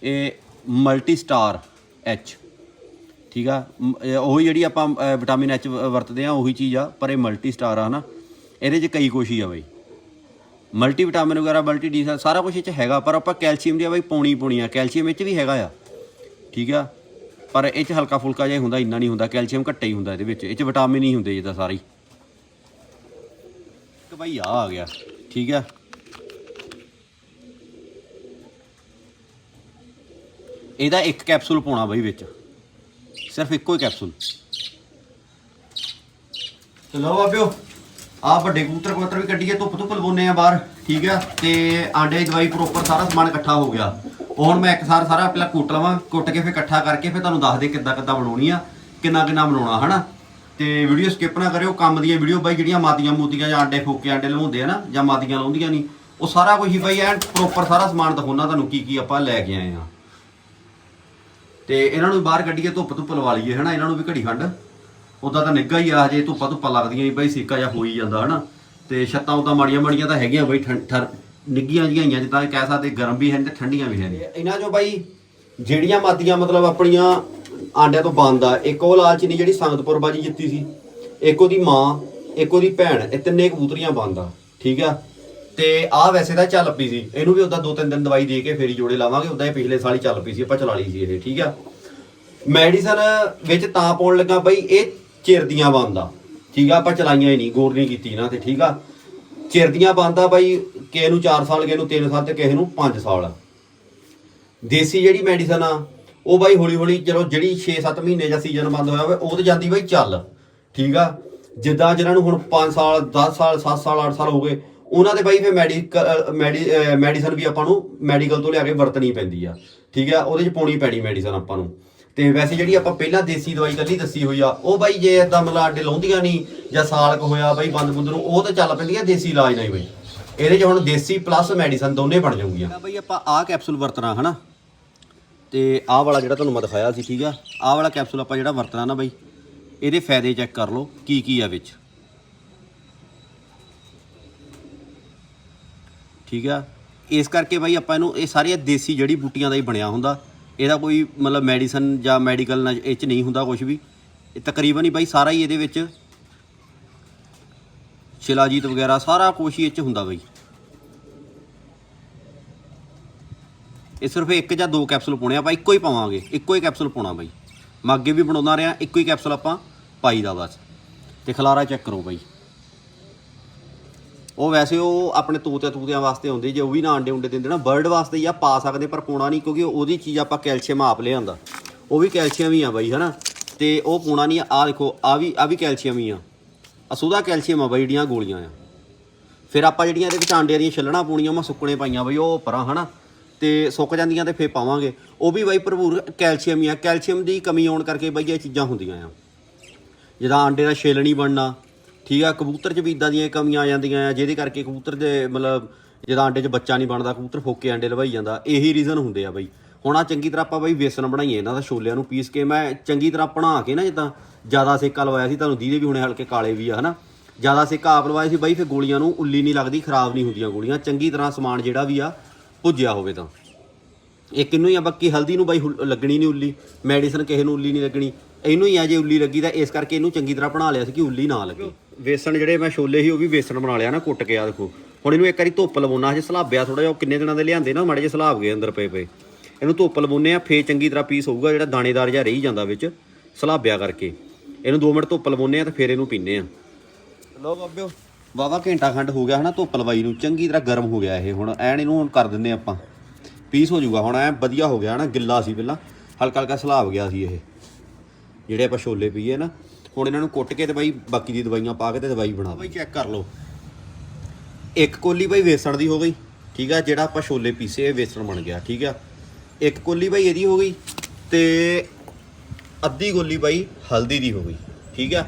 ਇਹ ਮਲਟੀ ਸਟਾਰ ਐਚ ਠੀਕ ਆ? ਮ- ਉਹੀ ਜਿਹੜੀ ਆਪਾਂ ਵਿਟਾਮਿਨ ਐਚ ਵਰਤਦੇ ਆ, ਉਹੀ ਚੀਜ਼ ਆ, ਪਰ ਇਹ ਮਲਟੀ ਸਟਾਰ ਆ, ਹਨਾ? ਇਹਦੇ 'ਚ ਕਈ ਕੁਛ ਹੀ ਆ ਬਈ। ਮਲਟੀ ਵਿਟਾਮਿਨ ਵਗੈਰਾ ਮਲਟੀ ਡੀ ਸਾਰਾ ਕੁਝ ਇਹ 'ਚ ਹੈਗਾ, ਪਰ ਆਪਾਂ ਕੈਲਸ਼ੀਅਮ ਦੀ ਆ ਬਈ ਪੌਣੀ ਪੌਣੀ ਆ ਕੈਲਸ਼ੀਅਮ ਵਿੱਚ ਵੀ ਹੈਗਾ ਆ। ਠੀਕ ਆ? ਪਰ ਇਹ 'ਚ ਹਲਕਾ ਫੁਲਕਾ ਜਿਹਾ ਹੁੰਦਾ, ਇੰਨਾ ਨਹੀਂ ਹੁੰਦਾ, ਕੈਲਸ਼ੀਅਮ ਘੱਟੇ ਹੀ ਹੁੰਦਾ ਇਹਦੇ ਵਿੱਚ। ਇਹ 'ਚ ਵਿਟਾਮਿਨ ਹੀ ਹੁੰਦੇ ਜਿੱਦਾਂ ਸਾਰੇ। ਇੱਕ ਬਈ ਆ ਆ ਗਿਆ, ਠੀਕ ਆ? ਇਹਦਾ ਇੱਕ ਕੈਪਸੂਲ ਪਾਉਣਾ ਬਈ ਵਿੱਚ। ਸਿਰਫ ਇੱਕੋ ਹੀ ਕੈਪਸੂਲ। ਚਲੋ ਬਾਬਿਓ ਆ ਵੱਡੇ ਕਬੂਤਰ ਕਬੂਤਰ ਵੀ ਕੱਢੀਏ, ਧੁੱਪ ਧੁੱਪ ਲਵਾਉਨੇ ਆ ਬਾਹਰ, ਠੀਕ ਆ? ਤੇ ਆਂਡੇ ਦਵਾਈ ਪ੍ਰੋਪਰ ਸਾਰਾ ਸਮਾਨ ਇਕੱਠਾ ਹੋ ਗਿਆ। ਹੁਣ ਮੈਂ ਇੱਕ ਸਾਰ ਸਾਰਾ ਪਹਿਲਾਂ ਕੁੱਟ ਲਵਾਂ, ਕੁੱਟ ਕੇ ਫਿਰ ਇਕੱਠਾ ਕਰਕੇ ਫਿਰ ਤੁਹਾਨੂੰ ਦੱਸ ਦੇ ਕਿੱਦਾਂ ਕਿੱਦਾਂ ਬਣਾਉਣੀ ਆ, ਕਿੰਨਾ ਕਿੰਨਾ ਬਣਾਉਣਾ, ਹਨਾ? ਤੇ ਵੀਡੀਓ ਸਕਿਪ ਨਾ ਕਰਿਓ, ਕੰਮ ਦੀਆਂ ਵੀਡੀਓ ਬਾਈ ਜਿਹੜੀਆਂ ਮਾਦੀਆਂ ਮੂਤੀਆਂ ਜਾਂ ਆਂਡੇ ਫੋਕੇ ਆਂਡੇ ਲਵਾਉਂਦੇ ਆ ਨਾ, ਜਾਂ ਮਾਦੀਆਂ ਲਾਉਂਦੀਆਂ ਨਹੀਂ, ਉਹ ਸਾਰਾ ਕੁਝ ਹੀ ਬਾਈ ਐਨ ਪ੍ਰੋਪਰ ਸਾਰਾ ਸਮਾਨ ਦਿਖਾਉਣਾ ਤੁਹਾਨੂੰ ਕੀ ਕੀ ਆਪਾਂ ਲੈ ਕੇ ਆਏ ਆ। ਤੇ ਇਹਨਾਂ ਨੂੰ ਬਾਹਰ ਕੱਢੀਏ, ਧੁੱਪ ਧੁੱਪ ਲਵਾ ਲਈਏ, ਹਨਾ? ਇਹਨਾਂ ਨੂੰ ਵੀ ਘੜੀ ਖੰਡ। ਉਦਾਂ ਤਾਂ ਨਿੱਘਾ ਹੀ ਆ, ਹਜੇ ਧੁੱਪਾਂ ਧੁੱਪਾਂ ਲੱਗਦੀਆਂ ਨਹੀਂ ਬਈ, ਸੇਕਾ ਜਾਂ ਹੋ ਹੀ ਜਾਂਦਾ, ਹਨਾ? ਤੇ ਛੱਤਾਂ ਉਦਾਂ ਮਾੜੀਆਂ ਮਾੜੀਆਂ ਤਾਂ ਹੈਗੀਆਂ ਬਈ, ਠੰ- ਠਰ ਨਿੱਗੀਆਂ ਜੀਆਂ ਆਈਆਂ ਜਿੱਦਾਂ ਇਹ ਕਹਿ ਸਕਦੇ ਗਰਮ ਵੀ ਹੈ ਤੇ ਠੰਡੀਆਂ ਵੀ ਹਨ ਇਹਨਾਂ ਚੋਂ ਬਾਈ, ਜਿਹੜੀਆਂ ਮਾਦੀਆਂ ਮਤਲਬ ਆਪਣੀਆਂ ਆਂਡਿਆਂ ਤੋਂ ਬੰਦ ਇੱਕ ਉਹ ਲਾਲਚੀਨੀ ਜਿਹੜੀ ਸੰਗਤਪੁਰ ਬਾਜੀ ਜਿੱਤੀ ਸੀ, ਇੱਕ ਉਹਦੀ ਮਾਂ, ਇੱਕ ਉਹਦੀ ਭੈਣ, ਇਹ ਤਿੰਨੇ ਕਬੂਤਰੀਆਂ ਬੰਦ ਠੀਕ ਆ? ਤੇ ਆ ਵੈਸੇ ਤਾਂ ਚੱਲ ਪਈ ਸੀ। ਇਹਨੂੰ ਵੀ ਉਦਾਂ ਦੋ ਤਿੰਨ ਦਿਨ ਦਵਾਈ ਦੇ ਕੇ ਫੇਰ ਹੀ ਜੋੜੇ ਲਾਵਾਂਗੇ। ਉਦਾਂ ਇਹ ਪਿਛਲੇ ਸਾਲ ਹੀ ਚੱਲ ਪਈ ਸੀ, ਆਪਾਂ ਚਲਾ ਲਈ ਸੀ ਇਹ, ਠੀਕ ਆ? ਮੈਡੀਸਨ ਵਿੱਚ ਤਾਂ ਪਾਉਣ ਲੱਗਾ ਬਈ ਇਹ ਚਿਰਦੀਆਂ ਬੰਦ ਆ, ਠੀਕ ਆ? ਆਪਾਂ ਚਲਾਈਆਂ ਹੀ ਨਹੀਂ, ਗੌਰ ਨਹੀਂ ਕੀਤੀ ਇਹਨਾਂ ਤੇ, ਠੀਕ ਆ? ਚਿਰਦੀਆਂ ਬੰਦ ਆ ਬਈ, ਕਿਸੇ ਨੂੰ 4 ਸਾਲ, ਕਿਸੇ ਨੂੰ 3 ਸਾਲ ਤੇ ਕਿਸੇ ਨੂੰ 5 ਸਾਲ। ਦੇਸੀ ਜਿਹੜੀ ਮੈਡੀਸਨ ਆ, ਉਹ ਬਾਈ ਹੌਲੀ ਹੌਲੀ ਚਲੋ ਜਿਹੜੀ 6-7 ਮਹੀਨੇ ਦਾ ਸੀਜ਼ਨ ਬੰਦ ਹੋਇਆ ਹੋਵੇ, ਉਹ ਤੇ ਜਾਂਦੀ ਬਾਈ ਚੱਲ, ਠੀਕ ਆ? ਜਿੱਦਾਂ ਜਿਹਨਾਂ ਨੂੰ ਹੁਣ 5 ਸਾਲ 10 ਸਾਲ 7 ਸਾਲ 8 ਸਾਲ ਹੋ ਗਏ ਉਹਨਾਂ ਦੇ ਬਾਈ ਫੇ ਮੈਡੀਕਲ ਮੈਡੀਸਨ ਵੀ ਆਪਾਂ ਨੂੰ ਮੈਡੀਕਲ ਤੋਂ ਲਿਆ ਕੇ ਵਰਤਣੀ ਪੈਂਦੀ ਆ, ਠੀਕ ਆ? ਉਹਦੇ ਚ ਪਾਉਣੀ ਪੈਣੀ ਮੈਡੀਸਨ ਆਪਾਂ ਨੂੰ। ਤੇ ਵੈਸੇ ਜਿਹੜੀ ਆਪਾਂ ਪਹਿਲਾਂ ਦੇਸੀ ਦਵਾਈ ਕੱਲੀ ਦੱਸੀ ਹੋਈ ਆ, ਉਹ ਬਾਈ ਜੇ ਇਦਾਂ ਮਤਲਬ ਅੱਡੇ ਲਾਉਂਦੀਆਂ ਨਹੀਂ ਜਾਂ ਸਾਲਕ ਹੋਇਆ ਬਾਈ ਬੰਦ ਬੁੰਦ ਨੂੰ, ਉਹ ਤਾਂ ਚੱਲ ਪੈਂਦੀਆਂ ਦੇਸੀ ਇਲਾਜ ਨਹੀਂ ਬਾਈ। ਇਹਦੇ ਚ ਹੁਣ ਦੇਸੀ ਪਲੱਸ ਮੈਡੀਸਨ ਦੋਨੇ ਬਣ ਜਾਊਗੀਆਂ। ਬਾਈ ਆਪਾਂ ਆਹ ਕੈਪਸੂਲ ਵਰਤਣਾ, ਹਨਾ? ਤੇ ਆਹ ਵਾਲਾ ਜਿਹੜਾ ਤੁਹਾਨੂੰ ਮੈਂ ਦਿਖਾਇਆ ਸੀ, ਠੀਕ ਆ? ਆਹ ਵਾਲਾ ਕੈਪਸੂਲ ਆਪਾਂ ਜਿਹੜਾ ਵਰਤਣਾ ਨਾ ਬਾਈ, ਇਹਦੇ ਫਾਇਦੇ ਚੈੱਕ ਕਰ ਲਓ ਕੀ ਕੀ ਆ ਵਿੱਚ। ਠੀਕ ਆ? ਇਸ ਕਰਕੇ ਬਾਈ ਆਪਾਂ ਇਹਨੂੰ, ਇਹ ਸਾਰੀਆਂ ਦੇਸੀ ਜੜੀ ਬੂਟੀਆਂ ਦਾ ਹੀ ਬਣਿਆ ਹੁੰਦਾ। ਇਹਦਾ ਕੋਈ ਮਤਲਬ ਮੈਡੀਸਨ ਜਾਂ ਮੈਡੀਕਲ ਇਹ ਚ ਨਹੀਂ ਹੁੰਦਾ ਕੁਝ ਵੀ। ਇਹ ਤਕਰੀਬਨ ਹੀ ਬਾਈ ਸਾਰਾ ਹੀ ਇਹਦੇ ਵਿੱਚ ਸ਼ਿਲਾਜੀਤ ਵਗੈਰਾ ਸਾਰਾ ਕੁਝ ਹੀ ਇਹ ਚ ਹੁੰਦਾ ਬਾਈ। ਇਹ ਸਿਰਫ ਇੱਕ ਜਾਂ ਦੋ ਕੈਪਸੂਲ ਪਾਉਣੇ ਆ, ਆਪਾਂ ਇੱਕੋ ਹੀ ਪਾਵਾਂਗੇ, ਇੱਕੋ ਹੀ ਕੈਪਸੂਲ ਪਾਉਣਾ ਬਾਈ। ਮੈਂ ਅੱਗੇ ਵੀ ਬਣਾਉਂਦਾ ਰਿਹਾ, ਇੱਕੋ ਹੀ ਕੈਪਸੂਲ ਆਪਾਂ ਪਾਈ ਦਾ ਬਸ। ਤੇ ਖਲਾਰਾ ਚੈੱਕ ਕਰੋ ਬਾਈ। ਉਹ ਵੈਸੇ ਉਹ ਆਪਣੇ ਤੂਤੇ ਤੂਤਿਆਂ ਵਾਸਤੇ ਹੁੰਦੇ ਜੇ ਉਹ ਵੀ ਨਾ ਆਂਡੇ ਉਂਡੇ ਦਿੰਦੇ ਨਾ ਬਰਡ ਵਾਸਤੇ ਹੀ ਆ ਪਾ ਸਕਦੇ, ਪਰ ਪਾਉਣਾ ਨਹੀਂ, ਕਿਉਂਕਿ ਉਹਦੀ ਚੀਜ਼ ਆਪਾਂ ਕੈਲਸ਼ੀਅਮ ਆਪ ਲਿਆਂਦਾ। ਉਹ ਵੀ ਕੈਲਸ਼ੀਅਮ ਹੀ ਆ ਬਾਈ, ਹਨਾ? ਤੇ ਉਹ ਪਾਉਣਾ ਨਹੀਂ ਆ ਦੇਖੋ ਆ ਵੀ ਆ ਵੀ ਕੈਲਸ਼ੀਅਮ ਹੀ ਆ। ਅਸੂਦਾ ਕੈਲਸ਼ੀਅਮ ਆ ਬਾਈ, ਜਿਹੜੀਆਂ ਗੋਲੀਆਂ ਆ। ਫਿਰ ਆਪਾਂ ਜਿਹੜੀਆਂ ਇਹਦੇ ਵਿੱਚ ਆਂਡਿਆਂ ਦੀਆਂ ਛੱਲਣਾ ਪੂਣੀਆਂ ਮੈਂ ਸੁੱਕਣੇ ਪਾਈਆਂ ਬਈ, ਉਹ ਪਰਾਂ, ਹਨਾ? ਤੇ ਸੁੱਕ ਜਾਂਦੀਆਂ ਤੇ ਫੇਰ ਪਾਵਾਂਗੇ। ਉਹ ਵੀ ਬਾਈ ਭਰਪੂਰ ਕੈਲਸ਼ੀਅਮ ਹੀ ਆ। ਕੈਲਸ਼ੀਅਮ ਦੀ ਕਮੀ ਆਉਣ ਕਰਕੇ ਬਈ ਇਹ ਚੀਜ਼ਾਂ ਹੁੰਦੀਆਂ ਆ। ਜਿਹਦਾ ਆਂਡੇ ਦਾ ਛੇਲ ਨਹੀਂ ਬਣਨਾ ਠੀਕ ਆ, ਕਬੂਤਰ 'ਚ ਵੀ ਇਦਾਂ ਦੀਆਂ ਕਮੀਆਂ ਆ ਜਾਂਦੀਆਂ ਆ, ਜਿਹਦੇ ਕਰਕੇ ਕਬੂਤਰ ਦੇ ਮਤਲਬ ਜਿਹਦਾ ਆਂਡੇ 'ਚ ਬੱਚਾ ਨਹੀਂ ਬਣਦਾ, ਕਬੂਤਰ ਫੋਕੇ ਆਂਡੇ ਲਵਾਈ ਜਾਂਦਾ, ਇਹੀ ਰੀਜ਼ਨ ਹੁੰਦੇ ਆ ਬਈ। ਹੁਣ ਆ ਚੰਗੀ ਤਰ੍ਹਾਂ ਆਪਾਂ ਬਈ ਵੇਸਣ ਬਣਾਈਏ, ਇਹਨਾਂ ਦਾ ਛੋਲਿਆਂ ਨੂੰ ਪੀਸ ਕੇ, ਮੈਂ ਚੰਗੀ ਤਰ੍ਹਾਂ ਬਣਾ ਕੇ ਨਾ ਜਿੱਦਾਂ ਜ਼ਿਆਦਾ ਸੇਕਾ ਲਵਾਇਆ ਸੀ, ਤੁਹਾਨੂੰ ਦੀਦੇ ਵੀ ਹੁਣੇ ਹਲਕੇ ਕਾਲੇ ਵੀ ਆ, ਹਨਾ? ਜ਼ਿਆਦਾ ਸੇਕਾ ਆਪ ਲਵਾਇਆ ਸੀ ਬਾਈ, ਫਿਰ ਗੋਲੀਆਂ ਨੂੰ ਉੱਲੀ ਨਹੀਂ ਲੱਗਦੀ, ਖਰਾਬ ਨਹੀਂ ਹੁੰਦੀਆਂ ਗੋਲੀਆਂ, ਚੰਗੀ ਤਰ੍ਹਾਂ ਸਮਾਨ ਜਿਹੜਾ ਵੀ ਆ, ਭੁੱਜਿਆ ਹੋਵੇ ਤਾਂ। ਇੱਕ ਇਹਨੂੰ ਹੀ ਆ, ਬਾਕੀ ਹਲਦੀ ਨੂੰ ਬਾਈ ਹੁ- ਲੱਗਣੀ ਨਹੀਂ ਉੱਲੀ, ਮੈਡੀਸਨ ਕਿਸੇ ਨੂੰ ਉੱਲੀ ਨਹੀਂ ਲੱਗਣੀ, ਇਹਨੂੰ ਹੀ ਆ ਜੇ ਉੱਲੀ ਲੱਗੀ ਤਾਂ ਇਸ ਕਰਕੇ ਇਹਨੂੰ ਚੰਗੀ ਤਰ੍ਹਾਂ ਬਣਾ ਲਿਆ ਸੀ ਕਿ ਉੱਲੀ ਨਾ ਲੱਗੇ। ਵੇਸਣ ਜਿਹੜੇ ਮੈਂ ਛੋਲੇ ਸੀ ਉਹ ਵੀ ਵੇਸਣ ਬਣਾ ਲਿਆ ਨਾ ਕੁੱਟ ਕੇ ਆ ਦੇਖੋ। ਹੁਣ ਇਹਨੂੰ ਇੱਕ ਵਾਰੀ ਧੁੱਪ ਲਵਾਉਣਾ ਹਜੇ ਸਲਾਬਿਆ ਥੋੜਾ ਜਿਹਾ ਉਹ ਕਿੰਨੇ ਦਿਨਾਂ ਦੇ ਲਿਆਂਦੇ ਨਾ ਮਾੜੇ ਜਿਹੇ ਸਲਾਬ ਗਏ ਅੰਦਰ ਪਏ ਪਏ। ਇਹਨੂੰ ਧੁੱਪ ਲਵਾਉਨੇ ਆ ਫੇਰ ਚੰਗੀ ਤਰ੍ਹਾਂ ਪੀਸ ਹੋਊਗਾ ਜਿਹੜਾ ਦਾਣੇਦਾਰ ਜਿਹਾ ਰਹੀ ਜਾਂਦਾ ਵਿੱਚ ਸਲਾਬਿਆ ਕਰਕੇ। ਇਹਨੂੰ 2 ਮਿੰਟ ਧੁੱਪ ਲਵਾਉਨੇ ਆ ਤੇ ਫੇਰ ਇਹਨੂੰ ਪੀਨੇ ਆ ਲੋ ਬਾਬਿਓ। ਵਾਵਾ ਘੰਟਾ ਖੰਡ ਹੋ ਗਿਆ ਹਨਾ ਧੁੱਪ ਲਵਾਈ ਨੂੰ ਚੰਗੀ ਤਰ੍ਹਾਂ ਗਰਮ ਹੋ ਗਿਆ ਇਹ ਹੁਣ ਐਨ ਇਹਨੂੰ ਹੁਣ ਕਰ ਦਿੰਨੇ ਆਪਾਂ। ਪੀਸ ਹੋ ਜਾਊਗਾ ਹੁਣ ਐ ਵਧੀਆ ਹੋ ਗਿਆ ਨਾ ਗਿੱਲਾ ਸੀ ਪਹਿਲਾਂ ਹਲਕਾ ਹਲਕਾ ਸਲਾਬ ਗਿਆ ਸੀ ਇਹ। ਜਿਹੜੇ ਆਪਾਂ ਛੋਲੇ ਪੀਏ ਨਾ ਹੁਣ ਇਹਨਾਂ ਨੂੰ ਕੁੱਟ ਕੇ ਤੇ ਬਾਈ ਬਾਕੀ ਦੀ ਦਵਾਈਆਂ ਪਾ ਕੇ ਤੇ ਦਵਾਈ ਬਣਾ ਬਾਈ ਚੈੱਕ ਕਰ ਲਓ। ਇੱਕ ਕੋਲੀ ਬਾਈ ਵੇਸਣ ਦੀ ਹੋ ਗਈ ਠੀਕ ਆ ਜਿਹੜਾ ਆਪਾਂ ਛੋਲੇ ਪੀਸੇ ਇਹ ਵੇਸਣ ਬਣ ਗਿਆ ਠੀਕ ਆ। ਇੱਕ ਕੋਲੀ ਬਾਈ ਇਹਦੀ ਹੋ ਗਈ ਤੇ ਅੱਧੀ ਕੋਲੀ ਬਾਈ ਹਲਦੀ ਦੀ ਹੋ ਗਈ ਠੀਕ ਆ।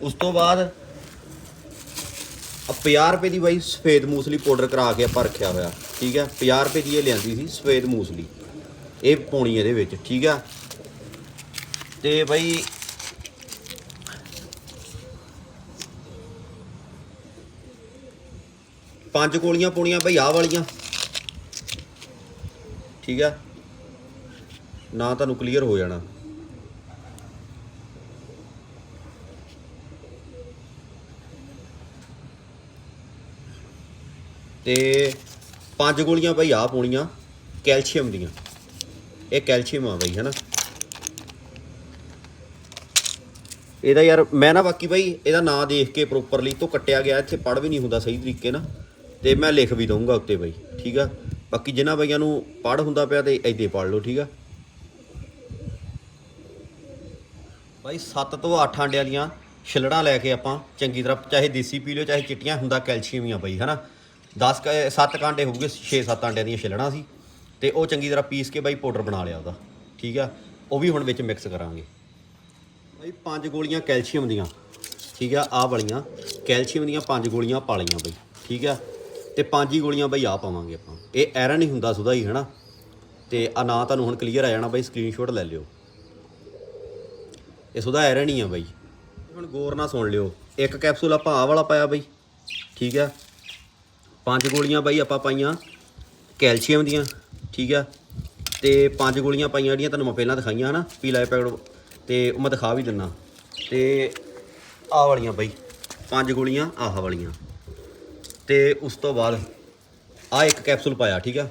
ਉਸ ਤੋਂ ਬਾਅਦ ਆ 50 ਰੁਪਏ ਦੀ ਬਾਈ ਸਫੇਦ ਮੂਸਲੀ ਪਾਊਡਰ ਕਰਾ ਕੇ ਆਪਾਂ ਰੱਖਿਆ ਹੋਇਆ ਠੀਕ ਆ। 50 ਰੁਪਏ ਦੀ ਇਹ ਲਿਆਂਦੀ ਸੀ ਸਫੇਦ ਮੂਸਲੀ। ਇਹ ਪਾਉਣੀ ਇਹਦੇ ਵਿੱਚ ਠੀਕ ਆ। ਤੇ ਬਾਈ ਪੰਜ ਗੋਲੀਆਂ ਪਾਉਣੀਆਂ ਬਈ, ਆਹ ਵਾਲੀਆਂ। ਠੀਕ ਆ? ਨਾ ਤੁਹਾਨੂੰ ਕਲੀਅਰ ਹੋ ਜਾਣਾ। ਤੇ ਪੰਜ ਗੋਲੀਆਂ ਬਈ, ਆਹ ਪਾਉਣੀਆਂ ਕੈਲਸ਼ੀਅਮ ਦੀਆਂ। ਇਹ ਕੈਲਸ਼ੀਅਮ ਆ ਬਈ, ਹੈਨਾ? ਇਹਦਾ ਯਾਰ, ਮੈਂ ਨਾ ਬਾਕੀ ਬਈ, ਇਹਦਾ ਨਾਂ ਦੇਖ ਕੇ ਪ੍ਰੋਪਰਲੀ ਤੋਂ ਕੱਟਿਆ ਗਿਆ, ਇੱਥੇ ਪੜ ਵੀ ਨਹੀਂ ਹੁੰਦਾ ਸਹੀ ਤਰੀਕੇ ਨਾਲ। ਤੇ ਮੈਂ ਲਿਖ ਵੀ ਦਊਂਗਾ ਉੱਤੇ ਬਾਈ, ਠੀਕ ਆ? ਬਾਕੀ ਜਿਨ੍ਹਾਂ ਬਾਈਆਂ ਨੂੰ ਪੜ ਹੁੰਦਾ ਪਿਆ ਤੇ ਏਦੇ ਪੜ ਲਓ, ਠੀਕ ਆ? ਬਾਈ 7 ਤੋਂ 8 ਆਂਡਿਆਂ ਦੀਆਂ ਛਿਲੜਾਂ ਲੈ ਕੇ ਆਪਾਂ ਚੰਗੀ ਤਰ੍ਹਾਂ ਚਾਹੇ ਦੇਸੀ ਪੀ ਲਿਓ, ਚਾਹੇ ਚਿੱਟੀਆਂ, ਹੁੰਦਾ ਕੈਲਸ਼ੀਅਮ ਹੀ ਆ ਬਾਈ, ਹਨਾ? 10 7 ਕਾਂਡੇ ਹੋਊਗੇ 6-7 ਆਂਡਿਆਂ ਦੀਆਂ ਛਿਲੜਾਂ ਸੀ। ਤੇ ਉਹ ਚੰਗੀ ਤਰ੍ਹਾਂ ਪੀਸ ਕੇ ਬਾਈ ਪਾਊਡਰ ਬਣਾ ਲਿਆ ਉਹਦਾ, ਠੀਕ ਆ? ਉਹ ਵੀ ਹੁਣ ਵਿੱਚ ਮਿਕਸ ਕਰਾਂਗੇ। ਬਾਈ ਪੰਜ ਗੋਲੀਆਂ ਕੈਲਸ਼ੀਅਮ ਦੀਆਂ, ਠੀਕ ਆ? ਆਹ ਵਾਲੀਆਂ, ਕੈਲਸ਼ੀਅਮ ਦੀਆਂ ਪੰਜ ਗੋਲੀਆਂ ਪਾ ਲਈਆਂ ਬਈ, ਠੀਕ ਆ? ਤੇ ਪੰਜ ਹੀ ਗੋਲੀਆਂ ਬਈ ਆ ਪਾਵਾਂਗੇ ਆਪਾਂ। ਇਹ ਐਰਨ ਨਹੀਂ ਹੁੰਦਾ ਸੁਦਾ ਹੀ, ਹਨਾ? ਤੇ ਆ ਨਾ ਤੁਹਾਨੂੰ ਹੁਣ ਕਲੀਅਰ ਆ ਜਾਣਾ ਬਈ ਸਕਰੀਨਸ਼ਾਟ ਲੈ ਲਿਓ। ਇਹ ਸੁਦਾ ਐਰਨ ਨਹੀਂ ਆ ਬਈ। ਹੁਣ ਗੌਰ ਨਾਲ ਸੁਣ ਲਿਓ। ਇੱਕ ਕੈਪਸੂਲ ਆਪਾਂ ਆਹ ਵਾਲਾ ਪਾਇਆ ਬਈ। ਠੀਕ ਆ? ਪੰਜ ਗੋਲੀਆਂ ਬਈ ਆਪਾਂ ਪਾਈਆਂ ਕੈਲਸ਼ੀਅਮ ਦੀਆਂ। ਠੀਕ ਆ? ਤੇ ਪੰਜ ਗੋਲੀਆਂ ਪਾਈਆਂ ਜਿਹੜੀਆਂ ਤੁਹਾਨੂੰ ਮੈਂ ਪਹਿਲਾਂ ਦਿਖਾਈਆਂ, ਹਨਾ? ਪੀਲਾ ਪੈਕਟ। ਤੇ ਉਹ ਮੈਂ ਦਿਖਾ ਵੀ ਦਿੰਨਾ। ਤੇ ਆਹ ਵਾਲੀਆਂ ਬਈ। ਪੰਜ ਗੋਲੀਆਂ ਆਹ ਵਾਲੀਆਂ। ਤੇ ਉਸ ਤੋਂ ਬਾਅਦ ਆਹ ਇੱਕ ਕੈਪਸੂਲ ਪਾਇਆ, ਠੀਕ ਆ?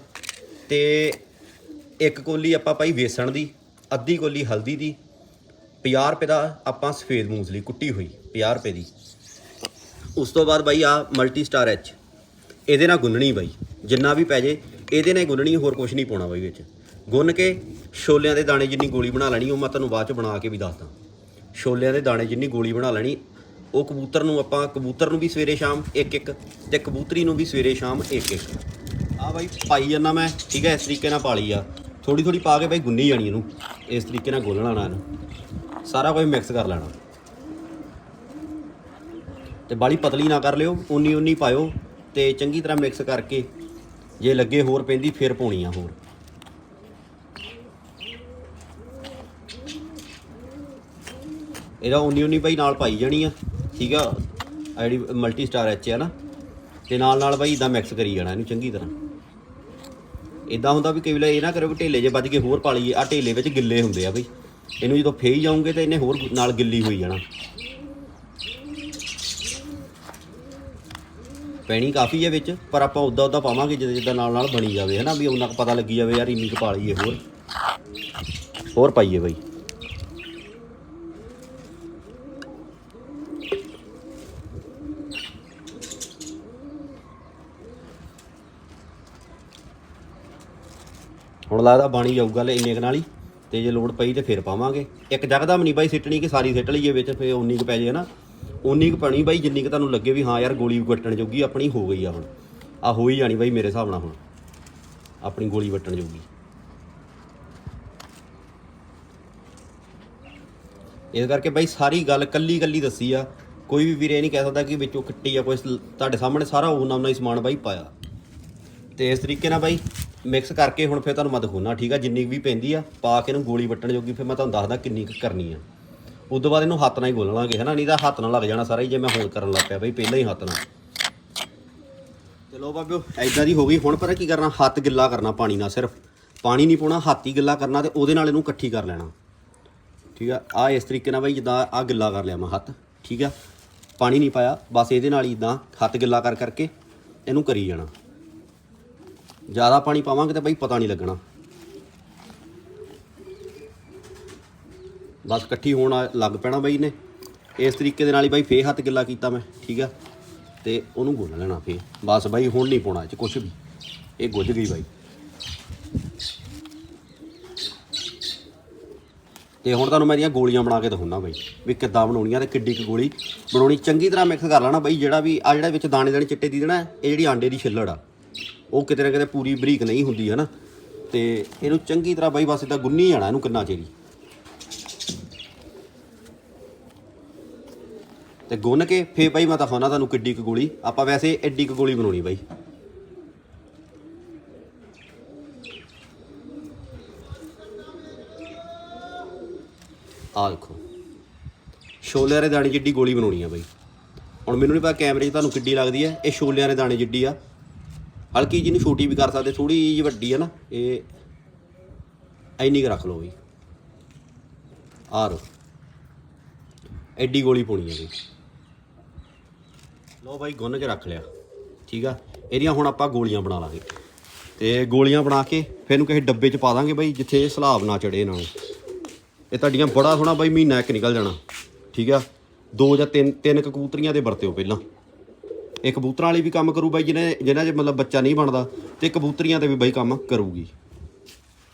ਤੇ ਇੱਕ ਕੋਲੀ ਆਪਾਂ ਪਾਈ ਵੇਸਣ ਦੀ, ਅੱਧੀ ਕੋਲੀ ਹਲਦੀ ਦੀ 50 ਰੁਪਏ ਦਾ ਆਪਾਂ ਸਫੇਦ ਮੂੰਗਫਲੀ ਕੁੱਟੀ ਹੋਈ 50 ਰੁਪਏ ਦੀ। ਉਸ ਤੋਂ ਬਾਅਦ ਬਾਈ ਆ ਮਲਟੀ ਸਟਾਰ ਐਚ ਇਹਦੇ ਨਾਲ ਗੁੰਨਣੀ ਬਾਈ, ਜਿੰਨਾ ਵੀ ਪੈ ਜੇ, ਇਹਦੇ ਨਾਲ ਗੁੰਨਣੀ, ਹੋਰ ਕੁਝ ਨਹੀਂ ਪਾਉਣਾ ਬਾਈ ਵਿੱਚ। ਗੁੰਨ ਕੇ ਛੋਲਿਆਂ ਦੇ ਦਾਣੇ ਜਿੰਨੀ ਗੋਲੀ ਬਣਾ ਲੈਣੀ, ਉਹ ਮੈਂ ਤੁਹਾਨੂੰ ਬਾਅਦ ਚ ਬਣਾ ਕੇ ਵੀ ਦੱਸਦਾ। ਛੋਲਿਆਂ ਦੇ ਦਾਣੇ ਜਿੰਨੀ ਗੋਲੀ ਬਣਾ ਲੈਣੀ ਉਹ ਕਬੂਤਰ ਨੂੰ ਆਪਾਂ, ਕਬੂਤਰ ਨੂੰ ਵੀ ਸਵੇਰੇ ਸ਼ਾਮ ਇੱਕ ਇੱਕ ਤੇ ਕਬੂਤਰੀ ਨੂੰ ਵੀ ਸਵੇਰੇ ਸ਼ਾਮ ਇੱਕ ਇੱਕ। ਆ ਬਾਈ ਪਾਈ ਜਾਂਦਾ ਮੈਂ, ਠੀਕ ਹੈ, ਇਸ ਤਰੀਕੇ ਨਾਲ ਪਾਲੀ ਆ। ਥੋੜੀ ਥੋੜੀ ਪਾ ਕੇ ਬਾਈ ਗੁੰਨੀ ਜਾਣੀ ਇਹਨੂੰ, ਇਸ ਤਰੀਕੇ ਨਾਲ ਗੋਲਣਾ ਨਾ ਇਹਨੂੰ। ਸਾਰਾ ਕੁਝ ਮਿਕਸ ਕਰ ਲੈਣਾ। ਤੇ ਬਾਲੀ ਪਤਲੀ ਨਾ ਕਰ ਲਿਓ ਉਨੀ ਉਨੀ ਪਾਇਓ ਤੇ ਚੰਗੀ ਤਰ੍ਹਾਂ ਮਿਕਸ ਕਰਕੇ, ਜੇ ਲੱਗੇ ਹੋਰ ਪੈਂਦੀ ਫਿਰ ਪਾਉਣੀ ਆ ਹੋਰ। ਇਹਦਾ ਉਨੀ ਉਨੀ ਬਾਈ ਨਾਲ ਪਾਈ ਜਾਣੀ ਆ। ਠੀਕ ਆ, ਆਹ ਜਿਹੜੀ ਮਲਟੀ ਸਟਾਰ ਐਚ ਹੈ ਨਾ, ਤੇ ਨਾਲ ਨਾਲ ਬਾਈ ਇਦਾਂ ਮਿਕਸ ਕਰੀ ਜਾਣਾ ਇਹਨੂੰ ਚੰਗੀ ਤਰ੍ਹਾਂ। ਇਦਾਂ ਹੁੰਦਾ ਵੀ ਕਈ ਵੇਲੇ ਇਹ ਨਾ ਕਰੋ ਵੀ ਢੇਲੇ ਜੇ ਵੱਜ ਕੇ ਹੋਰ ਪਾ ਲਈਏ ਆ ਢੇਲੇ ਵਿੱਚ ਗਿੱਲੇ ਹੁੰਦੇ ਆ ਬਈ। ਇਹਨੂੰ ਜਦੋਂ ਫੇਈ ਜਾਓਗੇ ਤਾਂ ਇਹਨੇ ਹੋਰ ਨਾਲ ਗਿੱਲੀ ਹੋਈ ਜਾਣਾ। ਪੈਣੀ ਕਾਫੀ ਹੈ ਵਿੱਚ, ਪਰ ਆਪਾਂ ਉਦਾਂ ਉਦਾਂ ਪਾਵਾਂਗੇ ਜਿੱਦਾਂ ਜਿੱਦਾਂ ਨਾਲ ਨਾਲ ਬਣੀ ਜਾਵੇ, ਹਨਾ ਵੀ ਉਹਨਾਂ ਕੁ ਪਤਾ ਲੱਗੀ ਜਾਵੇ ਯਾਰ ਇੰਨੀ ਕੁ ਪਾ ਲਈਏ ਹੋਰ। ਹੋਰ ਪਾਈਏ ਬਈ। ਹੁਣ ਲੱਗਦਾ ਬਾਣੀ ਜਾਊਗਾ ਲੈ ਇੰਨੇ ਕੁ ਨਾਲ ਹੀ। ਤੇ ਜੇ ਲੋੜ ਪਈ ਤੇ ਫਿਰ ਪਾਵਾਂਗੇ। ਇੱਕ ਜਗਦਮ ਨਹੀਂ ਬਾਈ ਸਿੱਟਣੀ ਕਿ ਸਾਰੀ ਸਿੱਟ ਲਈਏ ਵਿੱਚ ਫੇ ਉਨੀ ਕੁ ਪੈ ਜੇ ਨਾ ਉਨੀ ਕੁ ਪਾਣੀ ਬਾਈ ਜਿੰਨੀ ਕੁ ਤੁਹਾਨੂੰ ਲੱਗੇ ਵੀ ਹਾਂ ਯਾਰ ਗੋਲੀ ਵੱਟਣ ਜੋਗੀ ਆਪਣੀ ਹੋ ਗਈ ਆ ਹੁਣ। ਆ ਹੋ ਹੀ ਜਾਣੀ ਬਾਈ ਮੇਰੇ ਹਿਸਾਬ ਨਾਲ ਹੁਣ। ਆਪਣੀ ਗੋਲੀ ਵੱਟਣ ਜੋਗੀ। ਇਸ ਕਰਕੇ ਬਾਈ ਸਾਰੀ ਗੱਲ ਕੱਲੀ ਕੱਲੀ ਦੱਸੀ ਆ। ਕੋਈ ਵੀ ਵੀਰੇ ਇਹ ਨਹੀਂ ਕਹਿ ਸਕਦਾ ਕਿ ਵਿੱਚੋਂ ਕੱਟੀ ਆ, ਕੋਈ ਤੁਹਾਡੇ ਸਾਹਮਣੇ ਸਾਰਾ ਉਹਨਾਂ ਹੀ ਸਮਾਨ ਬਾਈ ਪਾਇਆ। ਤੇ ਇਸ ਤਰੀਕੇ ਨਾਲ ਬਾਈ ਮਿਕਸ ਕਰਕੇ ਹੁਣ ਫਿਰ ਤੁਹਾਨੂੰ ਮੈਂ ਦਿਖਾਉਣਾ ਠੀਕ ਆ? ਜਿੰਨੀ ਕੁ ਵੀ ਪੈਂਦੀ ਆ, ਪਾ ਕੇ ਇਹਨੂੰ ਗੋਲੀ ਵੱਟਣ ਜੋਗੀ ਫਿਰ ਮੈਂ ਤੁਹਾਨੂੰ ਦੱਸਦਾ ਕਿੰਨੀ ਕੁ ਕਰਨੀ ਆ। ਉਸ ਤੋਂ ਬਾਅਦ ਇਹਨੂੰ ਹੱਥ ਨਾਲ ਹੀ ਗੋਲ ਲਾਂਗੇ, ਹਨਾ? ਨਹੀਂ ਤਾਂ ਹੱਥ ਨਾਲ ਲੱਗ ਜਾਣਾ ਸਾਰਾ ਹੀ, ਜੇ ਮੈਂ ਹੁਣ ਕਰਨ ਲੱਗ ਪਿਆ ਬਈ, ਪਹਿਲਾਂ ਹੀ ਹੱਥ ਨਾਲ। ਚਲੋ ਬਾਬਿਓ ਐਦਾਂ ਦੀ ਹੋ ਗਈ। ਹੁਣ ਪਰ ਕੀ ਕਰਨਾ? ਹੱਥ ਗਿੱਲਾ ਕਰਨਾ ਪਾਣੀ ਨਾਲ ਸਿਰਫ। ਪਾਣੀ ਨਹੀਂ ਪਾਉਣਾ, ਹੱਥ ਹੀ ਗਿੱਲਾ ਕਰਨਾ ਤੇ ਉਹਦੇ ਨਾਲ ਇਹਨੂੰ ਇਕੱਠੀ ਕਰ ਲੈਣਾ। ਠੀਕ ਆ? ਆ ਇਸ ਤਰੀਕੇ ਨਾਲ ਬਈ, ਜਿੱਦਾਂ ਆ ਗਿੱਲਾ ਕਰ ਲਿਆ ਮੈਂ ਹੱਥ, ਠੀਕ ਆ? ਪਾਣੀ ਨਹੀਂ ਪਾਇਆ, ਬਸ ਇਹਦੇ ਨਾਲ ਹੀ ਇਦਾਂ ਹੱਥ ਗਿੱਲਾ ਕਰ ਕਰਕੇ ਇਹਨੂੰ ਕਰੀ ਜਾਣਾ। ਜ਼ਿਆਦਾ ਪਾਣੀ ਪਾਵਾਂਗੇ ਤਾਂ ਬਈ ਪਤਾ ਨਹੀਂ ਲੱਗਣਾ। ਬਸ ਇਕੱਠੀ ਹੋਣ ਲੱਗ ਪੈਣਾ ਬਈ ਨੇ ਇਸ ਤਰੀਕੇ ਦੇ ਨਾਲ ਹੀ ਬਾਈ ਫੇਰ ਹੱਥ ਗਿੱਲਾ ਕੀਤਾ ਮੈਂ, ਠੀਕ ਆ? ਤੇ ਉਹਨੂੰ ਗੁੰਨ ਲੈਣਾ ਫੇਰ। ਬਸ ਬਾਈ ਹੁਣ ਨਹੀਂ ਪਾਉਣਾ ਇਹ 'ਚ ਕੁਝ ਵੀ। ਇਹ ਗੁੱਝ ਗਈ ਬਾਈ। ਤੇ ਹੁਣ ਤੁਹਾਨੂੰ ਮੈਂ ਇਹਦੀਆਂ ਗੋਲੀਆਂ ਬਣਾ ਕੇ ਦਿਖਾਉਣਾ ਬਾਈ, ਵੀ ਕਿੱਦਾਂ ਬਣਾਉਣੀਆਂ ਤੇ ਕਿੱਡੀ ਕੁ ਗੋਲੀ ਬਣਾਉਣੀ। ਚੰਗੀ ਤਰ੍ਹਾਂ ਮਿਕਸ ਕਰ ਲੈਣਾ ਬਾਈ, ਜਿਹੜਾ ਵੀ ਆ ਜਿਹੜਾ ਵਿੱਚ ਦਾਣੇ ਦਾਣੇ ਚਿੱਟੇ ਦੀ ਦੇਣਾ, ਇਹ ਜਿਹੜੀ ਆਂਡੇ ਦੀ ਛਿੱਲੜ ਆ। ਉਹ ਕਿਤੇ ਨਾ ਕਿਤੇ ਪੂਰੀ ਬਰੀਕ ਨਹੀਂ ਹੁੰਦੀ ਹੈ ਨਾ ਤੇ ਇਹਨੂੰ ਚੰਗੀ ਤਰ੍ਹਾਂ ਬਾਈ ਬਸ ਇਦਾਂ ਗੁੰਨੀ ਜਾਣਾ ਇਹਨੂੰ ਕਿੰਨਾ ਚਿਰ ਹੀ ਤੇ ਗੁੰਨ ਕੇ ਫੇਰ ਬਾਈ ਮੈਂ ਦਿਖਾਉਣਾ ਤੁਹਾਨੂੰ ਕਿੱਡੀ ਕੁ ਗੋਲੀ। ਆਪਾਂ ਵੈਸੇ ਐਡੀ ਕੁ ਗੋਲੀ ਬਣਾਉਣੀ ਬਾਈ। ਆਹ ਦੇਖੋ। ਛੋਲਿਆਂ ਦੇ ਦਾਣੇ ਜਿੱਡੀ ਗੋਲੀ ਬਣਾਉਣੀ ਆ ਬਾਈ। ਹੁਣ ਮੈਨੂੰ ਨਹੀਂ ਪਤਾ ਕੈਮਰੇ 'ਚ ਤੁਹਾਨੂੰ ਕਿੱਡੀ ਲੱਗਦੀ ਹੈ। ਇਹ ਛੋਲਿਆਂ ਦੇ ਦਾਣੇ ਜਿੱਡੀ ਆ। ਹਲਕੀ ਜਿਹੀ ਨੂੰ ਛੋਟੀ ਵੀ ਕਰ ਸਕਦੇ ਥੋੜੀ ਜਿਹੀ ਵੱਡੀ ਹੈ ਨਾ, ਇਹ ਐਨੀ ਕੁ ਰੱਖ ਲਓ ਬਈ ਆਹ ਰੋ। ਐਡੀ ਗੋਲੀ ਪਾਉਣੀ ਹੈ ਜੀ। ਲਓ ਬਾਈ, ਗੁੰਨ ਕੇ ਰੱਖ ਲਿਆ। ਠੀਕ ਆ? ਇਹਦੀਆਂ ਹੁਣ ਆਪਾਂ ਗੋਲੀਆਂ ਬਣਾ ਲਾਂਗੇ। ਤੇ ਗੋਲੀਆਂ ਬਣਾ ਕੇ ਫਿਰ ਇਹਨੂੰ ਕਿਸੇ ਡੱਬੇ 'ਚ ਪਾ ਦਾਂਗੇ ਬਾਈ, ਜਿੱਥੇ ਇਹ ਸਲਾਬ ਨਾ ਚੜੇ ਇਹਨਾਂ ਨੂੰ। ਇਹ ਤੁਹਾਡੀਆਂ ਬੜਾ ਸੋਹਣਾ ਬਾਈ, ਮਹੀਨਾ ਇੱਕ ਨਿਕਲ ਜਾਣਾ। ਠੀਕ ਆ? ਦੋ ਜਾਂ ਤਿੰਨ ਤਿੰਨ ਕੁ ਕਬੂਤਰੀਆਂ ਦੇ ਵਰਤਿਓ ਪਹਿਲਾਂ। ਇਹ ਕਬੂਤਰਾਂ ਵਾਲੀ ਵੀ ਕੰਮ ਕਰੂ ਬਾਈ, ਜਿਹਨੇ ਜਿਹਨਾਂ 'ਚ ਮਤਲਬ ਬੱਚਾ ਨਹੀਂ ਬਣਦਾ ਤੇ ਕਬੂਤਰੀਆਂ ਤੇ ਵੀ ਬਾਈ ਕੰਮ ਕਰੂਗੀ।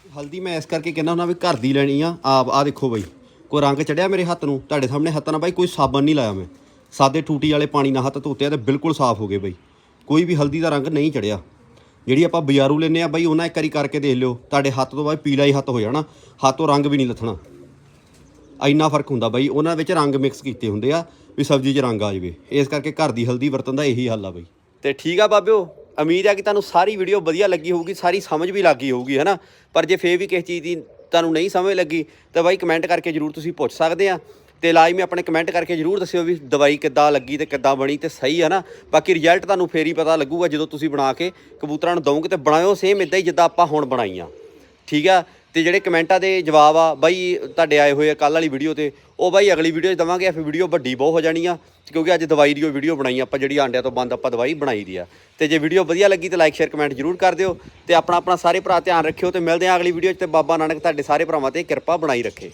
ਹਲਦੀ ਮੈਂ ਇਸ ਕਰਕੇ ਕਹਿੰਦਾ ਹੁੰਦਾ ਵੀ ਘਰ ਦੀ ਲੈਣੀ ਆ, ਆਪ ਆ ਦੇਖੋ ਬਾਈ, ਕੋਈ ਰੰਗ ਚੜਿਆ ਮੇਰੇ ਹੱਥ ਨੂੰ, ਤੁਹਾਡੇ ਸਾਹਮਣੇ ਹੱਥਾਂ ਨਾਲ ਬਾਈ ਕੋਈ ਸਾਬਣ ਨਹੀਂ ਲਾਇਆ ਮੈਂ। ਸਾਦੇ ਟੂਟੀ ਵਾਲੇ ਪਾਣੀ ਨਾਲ ਹੱਥ ਧੋਤੇ ਆ ਤੇ ਬਿਲਕੁਲ ਸਾਫ਼ ਹੋ ਗਏ ਬਾਈ। ਕੋਈ ਵੀ ਹਲਦੀ ਦਾ ਰੰਗ ਨਹੀਂ ਚੜਿਆ। ਜਿਹੜੀ ਆਪਾਂ ਬਾਜ਼ਾਰੂ ਲੈਨੇ ਆ ਬਾਈ, ਉਹਨਾਂ ਇੱਕ ਵਾਰੀ ਕਰਕੇ ਦੇਖ ਲਿਓ, ਤੁਹਾਡੇ ਹੱਥ ਤੋਂ ਬਾਅਦ ਪੀਲਾ ਹੀ ਹੱਥ ਹੋ ਜਾਣਾ, ਹੱਥੋਂ ਰੰਗ ਵੀ ਨਹੀਂ ਲੱਥਣਾ। ਇੰਨਾ ਫ਼ਰਕ ਹੁੰਦਾ ਬਾਈ, ਉਹਨਾਂ ਵਿੱਚ ਰੰਗ ਮਿਕਸ ਕੀਤੇ ਹੁੰਦੇ ਆ ਵੀ ਸਬਜ਼ੀ 'ਚ ਰੰਗ ਆ ਜਾਵੇ। ਇਸ ਕਰਕੇ ਘਰ ਦੀ ਹਲਦੀ ਵਰਤਣ ਦਾ ਇਹੀ ਹੱਲ ਆ ਬਾਈ। ਤੇ ਠੀਕ ਆ ਬਾਬਿਓ, ਉਮੀਦ ਆ ਕਿ ਤੁਹਾਨੂੰ ਸਾਰੀ ਵੀਡੀਓ ਵਧੀਆ ਲੱਗੀ ਹੋਊਗੀ, ਸਾਰੀ ਸਮਝ ਵੀ ਲੱਗੀ ਹੋਊਗੀ, ਹੈਨਾ? ਪਰ ਜੇ ਫੇਰ ਵੀ ਕਿਸੇ ਚੀਜ਼ ਦੀ ਤੁਹਾਨੂੰ ਨਹੀਂ ਸਮਝ ਲੱਗੀ, ਤਾਂ ਬਾਈ ਕਮੈਂਟ ਕਰਕੇ ਜਰੂਰ ਤੁਸੀਂ ਪੁੱਛ ਸਕਦੇ ਆ। ਤੇ ਲਾਜ਼ਮੀ ਆਪਣੇ ਕਮੈਂਟ ਕਰਕੇ ਜਰੂਰ ਦੱਸਿਓ ਵੀ ਦਵਾਈ ਕਿੱਦਾਂ ਲੱਗੀ ਤੇ ਕਿੱਦਾਂ ਬਣੀ ਤੇ ਸਹੀ ਹੈ ਨਾ ਬਾਕੀ ਰਿਜ਼ਲਟ ਤੁਹਾਨੂੰ ਫੇਰ ਹੀ ਪਤਾ ਲੱਗੂਗਾ ਜਦੋਂ ਤੁਸੀਂ ਬਣਾ ਕੇ ਕਬੂਤਰਾਂ ਨੂੰ ਦਵੋਗੇ ਤੇ ਬਣਾਇਓ ਸੇਮ ਇਦਾਂ ਹੀ ਜਿੱਦਾਂ ਆਪਾਂ ਹੁਣ ਬਣਾਈਆਂ। ਠੀਕ ਆ? ਤੇ ਜਿਹੜੇ ਕਮੈਂਟਾਂ ਦੇ ਜਵਾਬ ਆ, ਬਾਈ ਤੁਹਾਡੇ ਆਏ ਹੋਏ ਆ ਕੱਲ ਵਾਲੀ ਵੀਡੀਓ ਤੇ, ਉਹ ਬਾਈ ਅਗਲੀ ਵੀਡੀਓ 'ਚ ਦਵਾਂਗੇ, ਫਿਰ ਵੀਡੀਓ ਵੱਡੀ ਬਹੁਤ ਹੋ ਜਾਣੀ ਆ, ਕਿਉਂਕਿ ਅੱਜ ਦਵਾਈ ਦੀ ਉਹ ਵੀਡੀਓ ਬਣਾਈ ਆਪਾਂ ਜਿਹੜੀ ਆਂਡਿਆਂ ਤੋਂ ਬੰਦ ਆਪਾਂ ਦਵਾਈ ਬਣਾਈ ਦੀ ਆ। ਤੇ ਜੇ ਵੀਡੀਓ ਵਧੀਆ ਲੱਗੀ ਤੇ ਲਾਈਕ ਸ਼ੇਅਰ ਕਮੈਂਟ ਜਰੂਰ ਕਰ ਦਿਓ ਤੇ ਆਪਣਾ ਆਪਣਾ ਸਾਰੇ ਭਰਾ ਧਿਆਨ ਰੱਖਿਓ ਤੇ ਮਿਲਦੇ ਆ ਅਗਲੀ ਵੀਡੀਓ 'ਚ ਤੇ ਬਾਬਾ ਨਾਨਕ ਤੁਹਾਡੇ ਸਾਰੇ ਭਰਾਵਾਂ ਤੇ ਕਿਰਪਾ ਬਣਾਈ ਰੱਖੇ।